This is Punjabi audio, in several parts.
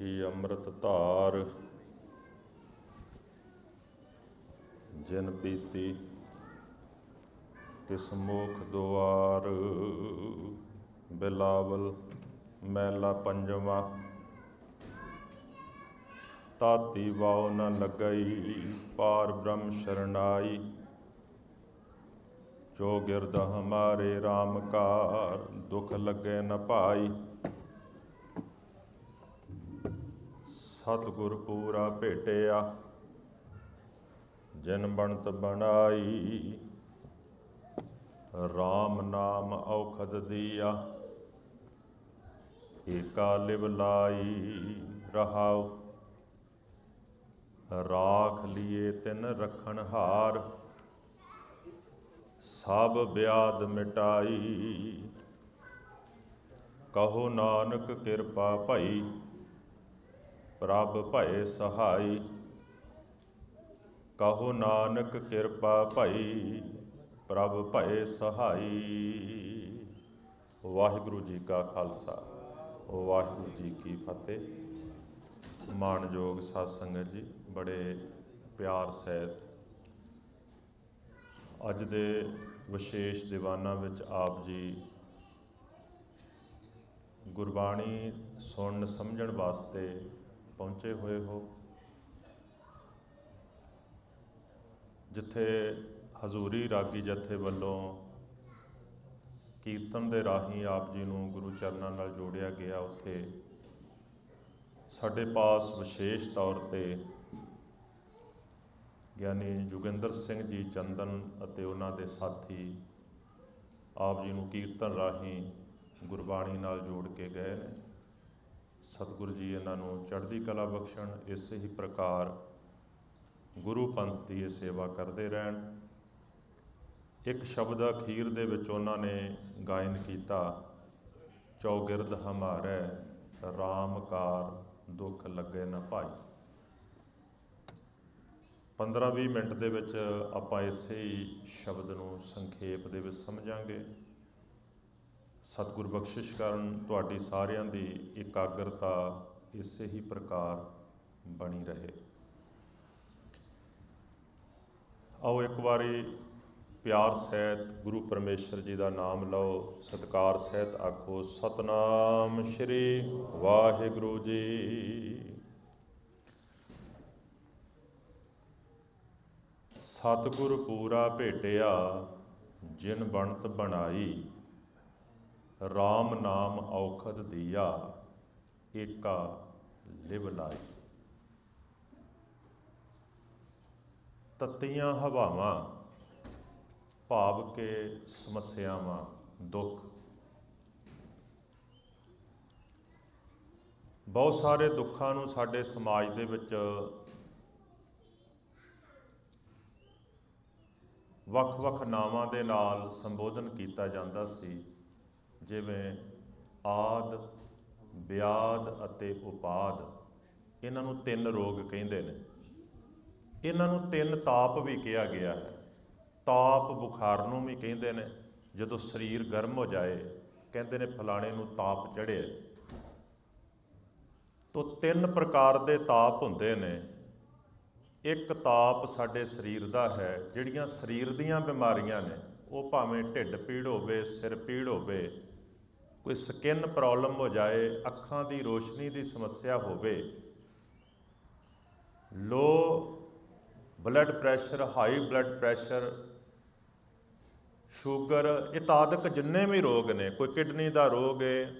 ਮਿੱਠੀ ਅੰਮ੍ਰਿਤ ਧਾਰ। ਜਿਨ ਪੀਤੀ ਤਿਸ ਮੁਖ ਦੁਆਰ। ਬਿਲਾਵਲ ਮੈਲਾ ਪੰਜਵਾ। ਤਾਤੀ ਵਾਉ ਨ ਲੱਗਈ, ਪਾਰ ਬ੍ਰਹਮ ਸ਼ਰਨਾਈ। ਜੋ ਗਿਰਦ ਹਮਾਰੇ RAM ਕਾਰ ਦੁਖ ਲੱਗੇ ਨ ਭਾਈ ਸਤਿਗੁਰ ਪੂਰਾ ਭੇਟਿਆ, ਜਿਨ ਬਣਤ ਬਣਾਈ। RAM ਨਾਮ ਔਖਦ ਦੀਆ, ਏਕਾ ਲਿਵ ਲਾਈ ਰਹਾਉ। ਰਾਖ ਲਿਏ ਤਿਨ ਰਖਣ ਹਾਰ, ਸਭ ਬਿਆਦ ਮਿਟਾਈ। ਕਹੋ ਨਾਨਕ ਕਿਰਪਾ ਭਈ ਪ੍ਰਭ ਭਏ ਸਹਾਈ। ਕਹੋ ਨਾਨਕ ਕਿਰਪਾ ਭਈ, ਪ੍ਰਭ ਭਏ ਸਹਾਈ। ਵਾਹਿਗੁਰੂ ਜੀ ਕਾ ਖਾਲਸਾ, ਵਾਹਿਗੁਰੂ ਜੀ ਕੀ ਫਤਿਹ। ਮਾਣਯੋਗ ਸਾਧ ਸੰਗਤ ਜੀ, ਬੜੇ ਪਿਆਰ ਸਹਿਤ ਅੱਜ ਦੇ ਵਿਸ਼ੇਸ਼ ਦੀਵਾਨਾਂ ਵਿੱਚ ਆਪ ਜੀ ਗੁਰਬਾਣੀ ਸੁਣਨ ਸਮਝਣ ਵਾਸਤੇ ਪਹੁੰਚੇ ਹੋਏ ਹੋ, ਜਿੱਥੇ ਹਜ਼ੂਰੀ ਰਾਗੀ ਜਥੇ ਵੱਲੋਂ ਕੀਰਤਨ ਦੇ ਰਾਹੀਂ ਆਪ ਜੀ ਨੂੰ ਗੁਰੂ ਚਰਨਾਂ ਨਾਲ ਜੋੜਿਆ ਗਿਆ ਉੱਥੇ। ਸਾਡੇ ਪਾਸ ਵਿਸ਼ੇਸ਼ ਤੌਰ ਤੇ ਗਿਆਨੀ ਜੁਗਿੰਦਰ ਸਿੰਘ ਜੀ ਚੰਦਨ ਅਤੇ ਉਹਨਾਂ ਦੇ ਸਾਥੀ ਆਪ ਜੀ ਨੂੰ ਕੀਰਤਨ ਰਾਹੀਂ ਗੁਰਬਾਣੀ ਨਾਲ ਜੋੜ ਕੇ ਗਏ ਨੇ। ਸਤਿਗੁਰੂ ਜੀ ਇਹਨਾਂ ਨੂੰ ਚੜ੍ਹਦੀ ਕਲਾ ਬਖਸ਼ਣ, ਇਸੇ ਹੀ ਪ੍ਰਕਾਰ ਗੁਰੂ ਪੰਥ ਦੀ ਇਹ ਸੇਵਾ ਕਰਦੇ ਰਹਿਣ। ਇੱਕ ਸ਼ਬਦ ਅਖੀਰ ਦੇ ਵਿੱਚ ਉਹਨਾਂ ਨੇ ਗਾਇਨ ਕੀਤਾ, ਚੌਗਿਰਦ ਹਮਾਰੇ RAM ਕਾਰ ਦੁੱਖ ਲੱਗੇ ਨਾ ਭਾਈ। 15-20 ਮਿੰਟ ਦੇ ਵਿੱਚ ਆਪਾਂ ਇਸੇ ਹੀ ਸ਼ਬਦ ਨੂੰ ਸੰਖੇਪ ਦੇ ਵਿੱਚ ਸਮਝਾਂਗੇ। ਸਤਿਗੁਰ ਬਖਸ਼ਿਸ਼ ਕਰਨ ਤੁਹਾਡੀ ਸਾਰਿਆਂ ਦੀ ਇਕਾਗਰਤਾ ਇਸੇ ਹੀ ਪ੍ਰਕਾਰ ਬਣੀ ਰਹੇ। ਆਓ ਇੱਕ ਵਾਰੀ ਪਿਆਰ ਸਹਿਤ ਗੁਰੂ ਪਰਮੇਸ਼ਰ ਜੀ ਦਾ ਨਾਮ ਲਓ, ਸਤਕਾਰ ਸਹਿਤ ਆਖੋ, ਸਤਨਾਮ ਸ਼੍ਰੀ ਵਾਹਿਗੁਰੂ ਜੀ। ਸਤਿਗੁਰ ਪੂਰਾ ਭੇਟਿਆ, ਜਿਨ ਬਣਤ ਬਣਾਈ RAM ਨਾਮ ਔਖਦ ਦੀਆ, ਏਕਾ ਲਿਵ ਲਾਈ ਤਤੀਆਂ ਹਵਾਵਾਂ, ਭਾਵ ਕੇ ਸਮੱਸਿਆਵਾਂ, ਦੁੱਖ। ਬਹੁਤ ਸਾਰੇ ਦੁੱਖਾਂ ਨੂੰ ਸਾਡੇ ਸਮਾਜ ਦੇ ਵਿੱਚ ਵੱਖ-ਵੱਖ ਨਾਵਾਂ ਦੇ ਨਾਲ ਸੰਬੋਧਨ ਕੀਤਾ ਜਾਂਦਾ ਸੀ। ਜਿਵੇਂ ਆਦ, ਵਿਆਦ ਅਤੇ ਉਪਾਦ। ਇਹਨਾਂ ਨੂੰ ਤਿੰਨ ਰੋਗ ਕਹਿੰਦੇ ਨੇ। ਇਹਨਾਂ ਨੂੰ ਤਿੰਨ ਤਾਪ ਵੀ ਕਿਹਾ ਗਿਆ ਹੈ। ਤਾਪ ਬੁਖਾਰ ਨੂੰ ਵੀ ਕਹਿੰਦੇ ਨੇ। ਜਦੋਂ ਸਰੀਰ ਗਰਮ ਹੋ ਜਾਏ, ਕਹਿੰਦੇ ਨੇ ਫਲਾਣੇ ਨੂੰ ਤਾਪ ਚੜ੍ਹਿਆ ਤੋਂ ਤਿੰਨ ਪ੍ਰਕਾਰ ਦੇ ਤਾਪ ਹੁੰਦੇ ਨੇ। ਇੱਕ ਤਾਪ ਸਾਡੇ ਸਰੀਰ ਦਾ ਹੈ, ਜਿਹੜੀਆਂ ਸਰੀਰ ਦੀਆਂ ਬਿਮਾਰੀਆਂ ਨੇ। ਉਹ ਭਾਵੇਂ ਢਿੱਡ ਪੀੜ ਹੋਵੇ, ਸਿਰ ਪੀੜ ਹੋਵੇ ਕੋਈ ਸਕਿਨ ਪ੍ਰੋਬਲਮ ਹੋ ਜਾਏ, ਅੱਖਾਂ ਦੀ ਰੋਸ਼ਨੀ ਦੀ ਸਮੱਸਿਆ ਹੋਵੇ low blood pressure high blood pressure sugar ਇਤਾਦਕ ਜਿੰਨੇ ਵੀ ਰੋਗ ਨੇ, ਕੋਈ ਕਿਡਨੀ ਦਾ ਰੋਗ ਹੈ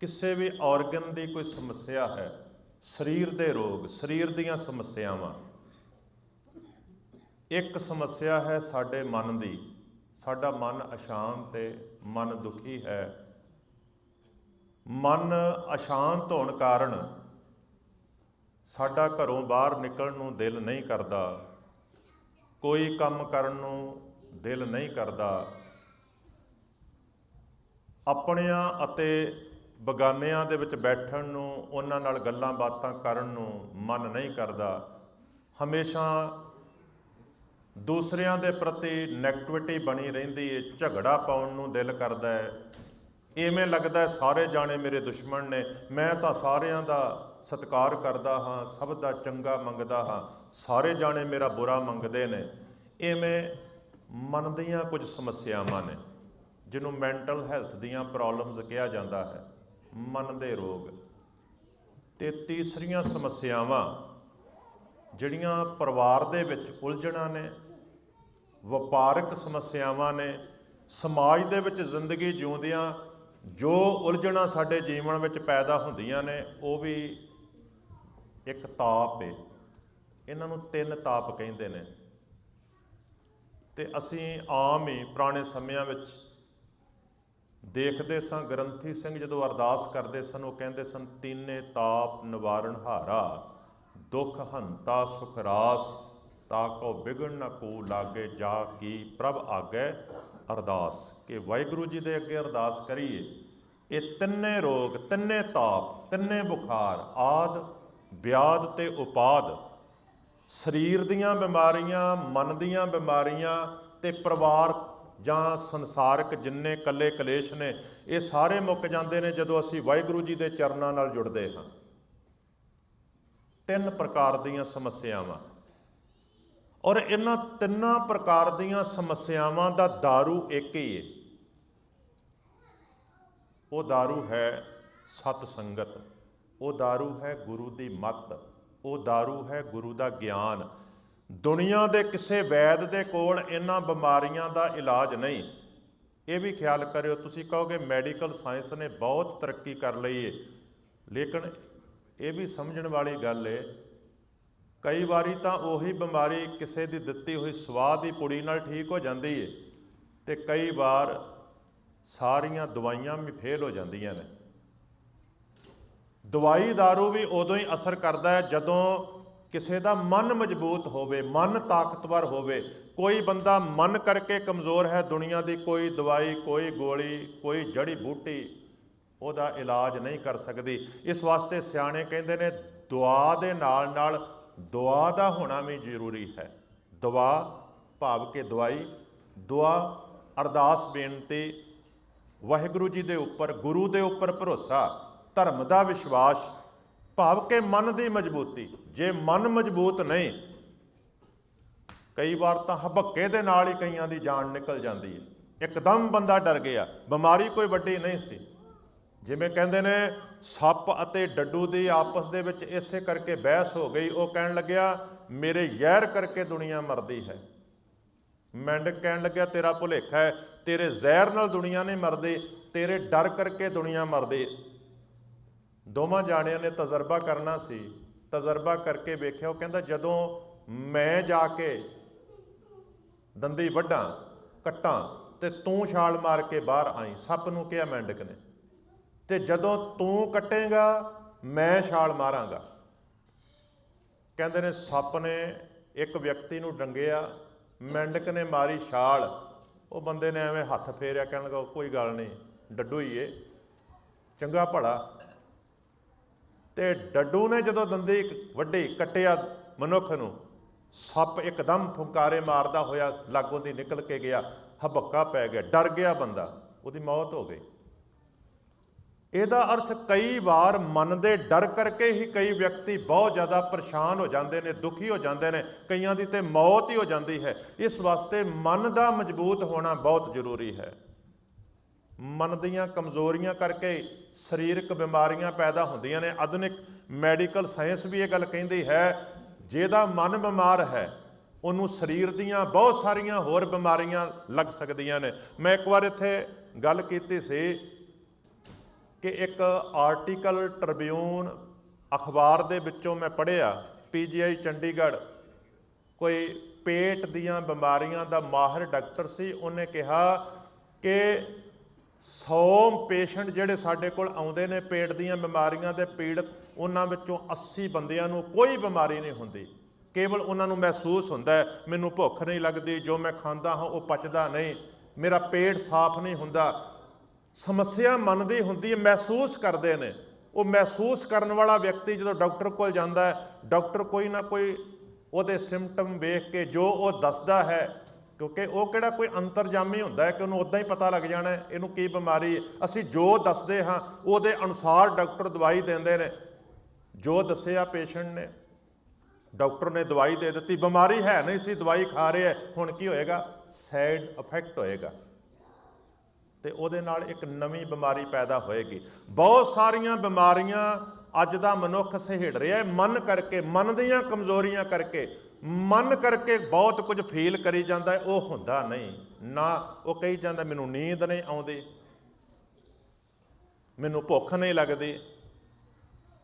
ਕਿਸੇ ਵੀ ਆਰਗਨ ਦੀ ਕੋਈ ਸਮੱਸਿਆ ਹੈ, ਸਰੀਰ ਦੇ ਰੋਗ, ਸਰੀਰ ਦੀਆਂ ਸਮੱਸਿਆਵਾਂ। ਇੱਕ ਸਮੱਸਿਆ ਹੈ ਸਾਡੇ ਮਨ ਦੀ, ਸਾਡਾ ਮਨ ਅਸ਼ਾਂਤ ਹੈ ਮਨ ਦੁਖੀ ਹੈ। ਮਨ ਅਸ਼ਾਂਤ ਹੋਣ ਕਾਰਨ ਸਾਡਾ ਘਰੋਂ ਬਾਹਰ ਨਿਕਲਣ ਨੂੰ ਦਿਲ ਨਹੀਂ ਕਰਦਾ, ਕੋਈ ਕੰਮ ਕਰਨ ਨੂੰ ਦਿਲ ਨਹੀਂ ਕਰਦਾ। ਆਪਣਿਆਂ ਅਤੇ ਬਗਾਨਿਆਂ ਦੇ ਵਿੱਚ ਬੈਠਣ ਨੂੰ, ਉਹਨਾਂ ਨਾਲ ਗੱਲਾਂ ਬਾਤਾਂ ਕਰਨ ਨੂੰ ਮਨ ਨਹੀਂ ਕਰਦਾ। ਹਮੇਸ਼ਾ ਦੂਸਰਿਆਂ ਦੇ ਪ੍ਰਤੀ ਨੈਗੇਟਿਵਿਟੀ ਬਣੀ ਰਹਿੰਦੀ ਹੈ ਝਗੜਾ ਪਾਉਣ ਨੂੰ ਦਿਲ ਕਰਦਾ ਹੈ ਇਵੇਂ ਲੱਗਦਾ ਸਾਰੇ ਜਾਣੇ ਮੇਰੇ ਦੁਸ਼ਮਣ ਨੇ। ਮੈਂ ਤਾਂ ਸਾਰਿਆਂ ਦਾ ਸਤਿਕਾਰ ਕਰਦਾ ਹਾਂ, ਸਭ ਦਾ ਚੰਗਾ ਮੰਗਦਾ ਹਾਂ। ਸਾਰੇ ਜਾਣੇ ਮੇਰਾ ਬੁਰਾ ਮੰਗਦੇ ਨੇ। ਇਵੇਂ ਮਨ ਦੀਆਂ ਕੁਝ ਸਮੱਸਿਆਵਾਂ ਨੇ, ਜਿਹਨੂੰ ਮੈਂਟਲ ਹੈਲਥ ਦੀਆਂ ਪ੍ਰੋਬਲਮਸ ਕਿਹਾ ਜਾਂਦਾ ਹੈ। ਮਨ ਦੇ ਰੋਗ। ਤੇ ਤੀਸਰੀਆਂ ਸਮੱਸਿਆਵਾਂ, ਜਿਹੜੀਆਂ ਪਰਿਵਾਰ ਦੇ ਵਿੱਚ ਉਲਝਣਾਂ ਨੇ, ਵਪਾਰਕ ਸਮੱਸਿਆਵਾਂ ਨੇ, ਸਮਾਜ ਦੇ ਵਿੱਚ ਜ਼ਿੰਦਗੀ ਜਿਉਂਦਿਆਂ ਜੋ ਉਲਝਣਾ ਸਾਡੇ ਜੀਵਨ ਵਿੱਚ ਪੈਦਾ ਹੁੰਦੀਆਂ ਨੇ, ਉਹ ਵੀ ਇੱਕ ਤਾਪ ਹੈ ਇਹਨਾਂ ਨੂੰ ਤਿੰਨ ਤਾਪ ਕਹਿੰਦੇ ਨੇ। ਤੇ ਅਸੀਂ ਆਮ ਹੀ ਪੁਰਾਣੇ ਸਮਿਆਂ ਵਿੱਚ ਦੇਖਦੇ ਸਾਂ, ਗ੍ਰੰਥੀ ਸਿੰਘ ਜਦੋਂ ਅਰਦਾਸ ਕਰਦੇ ਸਨ, ਉਹ ਕਹਿੰਦੇ ਸਨ, ਤੀਨੇ ਤਾਪ ਨਿਵਾਰਣ ਹਾਰਾ, ਦੁਖ ਹੰਤਾ ਸੁਖ ਰਾਸ ਤਾਕੋ ਬਿਗੜ ਨਾ ਕੋ ਲਾਗੇ, ਜਾ ਕੀ ਪ੍ਰਭ ਆਗੇ ਅਰਦਾਸ, ਕਿ ਵਾਹਿਗੁਰੂ ਜੀ ਦੇ ਅੱਗੇ ਅਰਦਾਸ ਕਰੀਏ। ਇਹ ਤਿੰਨੇ ਰੋਗ, ਤਿੰਨੇ ਤਾਪ, ਤਿੰਨੇ ਬੁਖਾਰ, ਆਦ, ਵਿਆਦ ਤੇ ਉਪਾਦ, ਸਰੀਰ ਦੀਆਂ ਬਿਮਾਰੀਆਂ, ਮਨ ਦੀਆਂ ਬਿਮਾਰੀਆਂ ਤੇ ਪਰਿਵਾਰ ਜਾਂ ਸੰਸਾਰਿਕ ਜਿੰਨੇ ਕੱਲੇ ਕਲੇਸ਼ ਨੇ, ਇਹ ਸਾਰੇ ਮੁੱਕ ਜਾਂਦੇ ਨੇ ਜਦੋਂ ਅਸੀਂ ਵਾਹਿਗੁਰੂ ਜੀ ਦੇ ਚਰਨਾਂ ਨਾਲ ਜੁੜਦੇ ਹਾਂ। ਤਿੰਨ ਪ੍ਰਕਾਰ ਦੀਆਂ ਸਮੱਸਿਆਵਾਂ। ਔਰ ਇਹਨਾਂ ਤਿੰਨਾਂ ਪ੍ਰਕਾਰ ਦੀਆਂ ਸਮੱਸਿਆਵਾਂ ਦਾ दारू ਇੱਕ ਹੀ ਹੈ ਉਹ दारू ਹੈ ਸਤ ਸੰਗਤ ਉਹ दारू ਹੈ ਗੁਰੂ ਦੀ ਮੱਤ ਉਹ दारू ਹੈ ਗੁਰੂ ਦਾ ਗਿਆਨ ਦੁਨੀਆ ਦੇ ਕਿਸੇ ਵੈਦ ਦੇ ਕੋਲ ਇਹਨਾਂ ਬਿਮਾਰੀਆਂ ਦਾ ਇਲਾਜ ਨਹੀਂ ਇਹ ਵੀ ਖਿਆਲ ਕਰਿਓ ਤੁਸੀਂ ਕਹੋਗੇ ਮੈਡੀਕਲ ਸਾਇੰਸ ਨੇ ਬਹੁਤ ਤਰੱਕੀ ਕਰ ਲਈ ਏ ਲੇਕਿਨ ਇਹ ਵੀ ਸਮਝਣ ਵਾਲੀ ਗੱਲ ਏ ਕਈ ਵਾਰੀ ਤਾਂ ਉਹੀ ਬਿਮਾਰੀ ਕਿਸੇ ਦੀ ਦਿੱਤੀ ਹੋਈ ਸਵਾਦ ਦੀ ਪੁੜੀ ਨਾਲ ਠੀਕ ਹੋ ਜਾਂਦੀ ਏ ਤੇ ਕਈ ਵਾਰ ਸਾਰੀਆਂ ਦਵਾਈਆਂ ਵੀ ਫੇਲ ਹੋ ਜਾਂਦੀਆਂ ਨੇ। ਦਵਾਈ दारू ਵੀ ਉਦੋਂ ਹੀ ਅਸਰ ਕਰਦਾ ਹੈ ਜਦੋਂ ਕਿਸੇ ਦਾ ਮਨ ਮਜ਼ਬੂਤ ਹੋਵੇ, ਮਨ ਤਾਕਤਵਰ ਹੋਵੇ। ਕੋਈ ਬੰਦਾ ਮਨ ਕਰਕੇ ਕਮਜ਼ੋਰ ਹੈ ਦੁਨੀਆ ਦੀ, ਕੋਈ ਦਵਾਈ, ਕੋਈ ਗੋਲੀ, ਕੋਈ ਜੜੀ ਬੂਟੀ, ਉਹਦਾ ਇਲਾਜ ਨਹੀਂ ਕਰ ਸਕਦੀ। ਇਸ ਵਾਸਤੇ ਸਿਆਣੇ ਕਹਿੰਦੇ ਨੇ, ਦੁਆ ਦੇ ਨਾਲ ਨਾਲ ਦੁਆ ਦਾ ਹੋਣਾ ਵੀ ਜ਼ਰੂਰੀ ਹੈ। ਦੁਆ, ਭਾਵ ਕੇ ਦਵਾਈ। ਦੁਆ, ਅਰਦਾਸ, ਬੇਨਤੀ। ਵਾਹਿਗੁਰੂ ਜੀ ਦੇ ਉੱਪਰ, ਗੁਰੂ ਦੇ ਉੱਪਰ ਭਰੋਸਾ, ਧਰਮ ਦਾ ਵਿਸ਼ਵਾਸ, ਭਾਵ ਕੇ ਮਨ ਦੀ ਮਜ਼ਬੂਤੀ। ਜੇ ਮਨ ਮਜ਼ਬੂਤ ਨਹੀਂ, ਕਈ ਵਾਰ ਤਾਂ ਹਬੱਕੇ ਦੇ ਨਾਲ ਹੀ ਕਈਆਂ ਦੀ ਜਾਨ ਨਿਕਲ ਜਾਂਦੀ ਹੈ। ਇੱਕਦਮ ਬੰਦਾ ਡਰ ਗਿਆ। ਬਿਮਾਰੀ ਕੋਈ ਵੱਡੀ ਨਹੀਂ ਸੀ। ਜਿਵੇਂ ਕਹਿੰਦੇ ਨੇ, ਸੱਪ ਅਤੇ ਡੱਡੂ ਦੀ ਆਪਸ ਦੇ ਵਿੱਚ ਇਸੇ ਕਰਕੇ ਬਹਿਸ ਹੋ ਗਈ। ਉਹ ਕਹਿਣ ਲੱਗਿਆ, ਮੇਰੇ ਜ਼ਹਿਰ ਕਰਕੇ ਦੁਨੀਆ ਮਰਦੀ ਹੈ। ਮੈਂਡਕ ਕਹਿਣ ਲੱਗਿਆ, ਤੇਰਾ ਭੁਲੇਖਾ ਹੈ। ਤੇਰੇ ਜ਼ਹਿਰ ਨਾਲ ਦੁਨੀਆ ਨਹੀਂ ਮਰਦੀ, ਤੇਰੇ ਡਰ ਕਰਕੇ ਦੁਨੀਆ ਮਰਦੀ। ਦੋਵਾਂ ਜਾਣਿਆਂ ਨੇ ਤਜਰਬਾ ਕਰਨਾ ਸੀ। ਤਜਰਬਾ ਕਰਕੇ ਵੇਖਿਆ, ਉਹ ਕਹਿੰਦਾ, ਜਦੋਂ ਮੈਂ ਜਾ ਕੇ ਦੰਦੀ ਵੱਢਾਂ, ਕੱਟਾਂ ਤੇ ਤੂੰ ਛਾਲ ਮਾਰ ਕੇ ਬਾਹਰ ਆਈ। ਸੱਪ ਨੂੰ ਕਿਹਾ, ਮੈਂਡਕ ਨੇ। ਤੇ ਜਦੋਂ ਤੂੰ ਕੱਟੇਗਾ, ਮੈਂ ਛਾਲ ਮਾਰਾਂਗਾ। ਕਹਿੰਦੇ ਨੇ, ਸੱਪ ਨੇ ਇੱਕ ਵਿਅਕਤੀ ਨੂੰ ਡੰਗਿਆ, ਮੈਂਡਕ ਨੇ ਮਾਰੀ ਛਾਲ। ਉਹ ਬੰਦੇ ਨੇ ਐਵੇਂ ਹੱਥ ਫੇਰਿਆ, ਕਹਿਣ ਲੱਗਾ ਕੋਈ ਗੱਲ ਨਹੀਂ, ਡੱਡੂ ਹੀ ਏ, ਚੰਗਾ ਭਲਾ। ਤੇ ਡੱਡੂ ਨੇ ਜਦੋਂ ਦੰਦੀ ਵੱਡੀ ਕੱਟਿਆ ਮਨੁੱਖ ਨੂੰ, ਸੱਪ ਇੱਕਦਮ ਫੁੰਕਾਰੇ ਮਾਰਦਾ ਹੋਇਆ, ਲਾਗੋਂ ਦੀ ਨਿਕਲ ਕੇ ਗਿਆ, ਹਬੱਕਾ ਪੈ ਗਿਆ, ਡਰ ਗਿਆ ਬੰਦਾ, ਉਹਦੀ ਮੌਤ ਹੋ ਗਈ। ਇਹਦਾ ਅਰਥ ਕਈ ਵਾਰ ਮਨ ਦੇ ਡਰ ਕਰਕੇ ਹੀ ਕਈ ਵਿਅਕਤੀ ਬਹੁਤ ਜ਼ਿਆਦਾ ਪਰੇਸ਼ਾਨ ਹੋ ਜਾਂਦੇ ਨੇ, ਦੁਖੀ ਹੋ ਜਾਂਦੇ ਨੇ, ਕਈਆਂ ਦੀ ਤੇ ਮੌਤ ਹੀ ਹੋ ਜਾਂਦੀ ਹੈ। ਇਸ ਵਾਸਤੇ ਮਨ ਦਾ ਮਜ਼ਬੂਤ ਹੋਣਾ ਬਹੁਤ ਜ਼ਰੂਰੀ ਹੈ। ਮਨ ਦੀਆਂ ਕਮਜ਼ੋਰੀਆਂ ਕਰਕੇ ਸਰੀਰਕ ਬਿਮਾਰੀਆਂ ਪੈਦਾ ਹੁੰਦੀਆਂ ਨੇ। ਆਧੁਨਿਕ ਮੈਡੀਕਲ ਸਾਇੰਸ ਵੀ ਇਹ ਗੱਲ ਕਹਿੰਦੀ ਹੈ, ਜਿਹਦਾ ਮਨ ਬਿਮਾਰ ਹੈ, ਉਹਨੂੰ ਸਰੀਰ ਦੀਆਂ ਬਹੁਤ ਸਾਰੀਆਂ ਹੋਰ ਬਿਮਾਰੀਆਂ ਲੱਗ ਸਕਦੀਆਂ ਨੇ। ਮੈਂ ਇੱਕ ਵਾਰ ਇੱਥੇ ਗੱਲ ਕੀਤੀ ਸੀ ਕਿ ਇੱਕ ਆਰਟੀਕਲ ਟ੍ਰਿਬਿਊਨ ਅਖਬਾਰ ਦੇ ਵਿੱਚੋਂ ਮੈਂ ਪੜ੍ਹਿਆ ਪੀਜੀਆਈ ਚੰਡੀਗੜ੍ਹ, ਕੋਈ ਪੇਟ ਦੀਆਂ ਬਿਮਾਰੀਆਂ ਦਾ ਮਾਹਿਰ ਡਾਕਟਰ ਸੀ, ਉਹਨੇ ਕਿਹਾ ਕਿ 100 ਪੇਸ਼ੈਂਟ ਜਿਹੜੇ ਸਾਡੇ ਕੋਲ ਆਉਂਦੇ ਨੇ ਪੇਟ ਦੀਆਂ ਬਿਮਾਰੀਆਂ ਦੇ ਪੀੜਤ, ਉਹਨਾਂ ਵਿੱਚੋਂ 80 ਬੰਦਿਆਂ ਨੂੰ ਕੋਈ ਬਿਮਾਰੀ ਨਹੀਂ ਹੁੰਦੀ। ਕੇਵਲ ਉਹਨਾਂ ਨੂੰ ਮਹਿਸੂਸ ਹੁੰਦਾ ਮੈਨੂੰ ਭੁੱਖ ਨਹੀਂ ਲੱਗਦੀ, ਜੋ ਮੈਂ ਖਾਂਦਾ ਹਾਂ ਉਹ ਪਚਦਾ ਨਹੀਂ, ਮੇਰਾ ਪੇਟ ਸਾਫ਼ ਨਹੀਂ ਹੁੰਦਾ ਸਮੱਸਿਆ ਮੰਨਦੀ ਹੁੰਦੀ ਹੈ ਮਹਿਸੂਸ ਕਰਦੇ ਨੇ। ਉਹ ਮਹਿਸੂਸ ਕਰਨ ਵਾਲਾ ਵਿਅਕਤੀ ਜਦੋਂ ਡਾਕਟਰ ਕੋਲ ਜਾਂਦਾ ਹੈ ਡਾਕਟਰ ਕੋਈ ਨਾ ਕੋਈ ਉਹਦੇ ਸਿੰਪਟਮ ਵੇਖ ਕੇ ਜੋ ਉਹ ਦੱਸਦਾ ਹੈ ਕਿਉਂਕਿ ਉਹ ਕਿਹੜਾ ਕੋਈ ਅੰਤਰਜਾਮੀ ਹੁੰਦਾ ਹੈ ਕਿ ਉਹਨੂੰ ਉਦਾਂ ਹੀ ਪਤਾ ਲੱਗ ਜਾਣਾ ਹੈ, ਇਹਨੂੰ ਕੀ ਬਿਮਾਰੀ ਹੈ। ਅਸੀਂ ਜੋ ਦੱਸਦੇ ਹਾਂ ਉਹਦੇ ਅਨੁਸਾਰ ਡਾਕਟਰ ਦਵਾਈ ਦਿੰਦੇ ਨੇ। ਜੋ ਦੱਸਿਆ ਪੇਸ਼ੈਂਟ ਨੇ ਡਾਕਟਰ ਨੇ ਦਵਾਈ ਦੇ ਦਿੱਤੀ। ਬਿਮਾਰੀ ਹੈ ਨਹੀਂ ਸੀ ਦਵਾਈ ਖਾ ਰਿਹਾ ਹੁਣ ਕੀ ਹੋਏਗਾ? ਸਾਈਡ ਇਫੈਕਟ ਹੋਏਗਾ। ਤੇ ਉਹਦੇ ਨਾਲ ਇੱਕ ਨਵੀਂ ਬਿਮਾਰੀ ਪੈਦਾ ਹੋਏਗੀ। ਬਹੁਤ ਸਾਰੀਆਂ ਬਿਮਾਰੀਆਂ ਅੱਜ ਦਾ ਮਨੁੱਖ ਸਹਿੜ ਰਿਹਾ ਹੈ। ਮਨ ਕਰਕੇ, ਮਨ ਦੀਆਂ ਕਮਜ਼ੋਰੀਆਂ ਕਰਕੇ, ਮਨ ਕਰਕੇ ਬਹੁਤ ਕੁਝ ਫੀਲ ਕਰੀ ਜਾਂਦਾ ਉਹ ਹੁੰਦਾ ਨਹੀਂ। ਨਾ ਉਹ ਕਹੀ ਜਾਂਦਾ, ਮੈਨੂੰ ਨੀਂਦ ਨਹੀਂ ਆਉਂਦੀ। ਮੈਨੂੰ ਭੁੱਖ ਨਹੀਂ ਲੱਗਦੀ।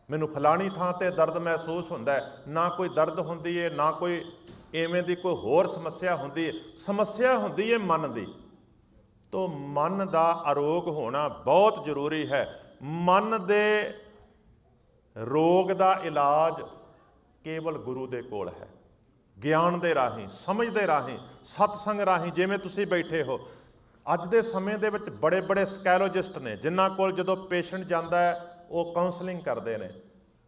ਮੈਨੂੰ ਫਲਾਣੀ ਥਾਂ ਤੇ ਦਰਦ ਮਹਿਸੂਸ ਹੁੰਦਾ ਨਾ ਕੋਈ ਦਰਦ ਹੁੰਦੀ ਹੈ ਨਾ ਕੋਈ ਐਵੇਂ ਦੀ ਕੋਈ ਹੋਰ ਸਮੱਸਿਆ ਹੁੰਦੀ ਹੈ ਸਮੱਸਿਆ ਹੁੰਦੀ ਹੈ ਮਨ ਦੀ। ਤੋ ਮਨ ਦਾ ਅਰੋਗ ਹੋਣਾ ਬਹੁਤ ਜ਼ਰੂਰੀ ਹੈ। ਮਨ ਦੇ ਰੋਗ ਦਾ ਇਲਾਜ ਕੇਵਲ ਗੁਰੂ ਦੇ ਕੋਲ ਹੈ। ਗਿਆਨ ਦੇ ਰਾਹੀਂ, ਸਮਝ ਦੇ ਰਾਹੀਂ, ਸਤਸੰਗ ਰਾਹੀਂ ਜਿਵੇਂ ਤੁਸੀਂ ਬੈਠੇ ਹੋ, ਅੱਜ ਦੇ ਸਮੇਂ ਦੇ ਵਿੱਚ ਬੜੇ ਬੜੇ ਸਕੈਲੋਜਿਸਟ ਨੇ, ਜਿਨ੍ਹਾਂ ਕੋਲ ਜਦੋਂ ਪੇਸ਼ੈਂਟ ਜਾਂਦਾ ਹੈ, ਉਹ ਕਾਉਂਸਲਿੰਗ ਕਰਦੇ ਨੇ।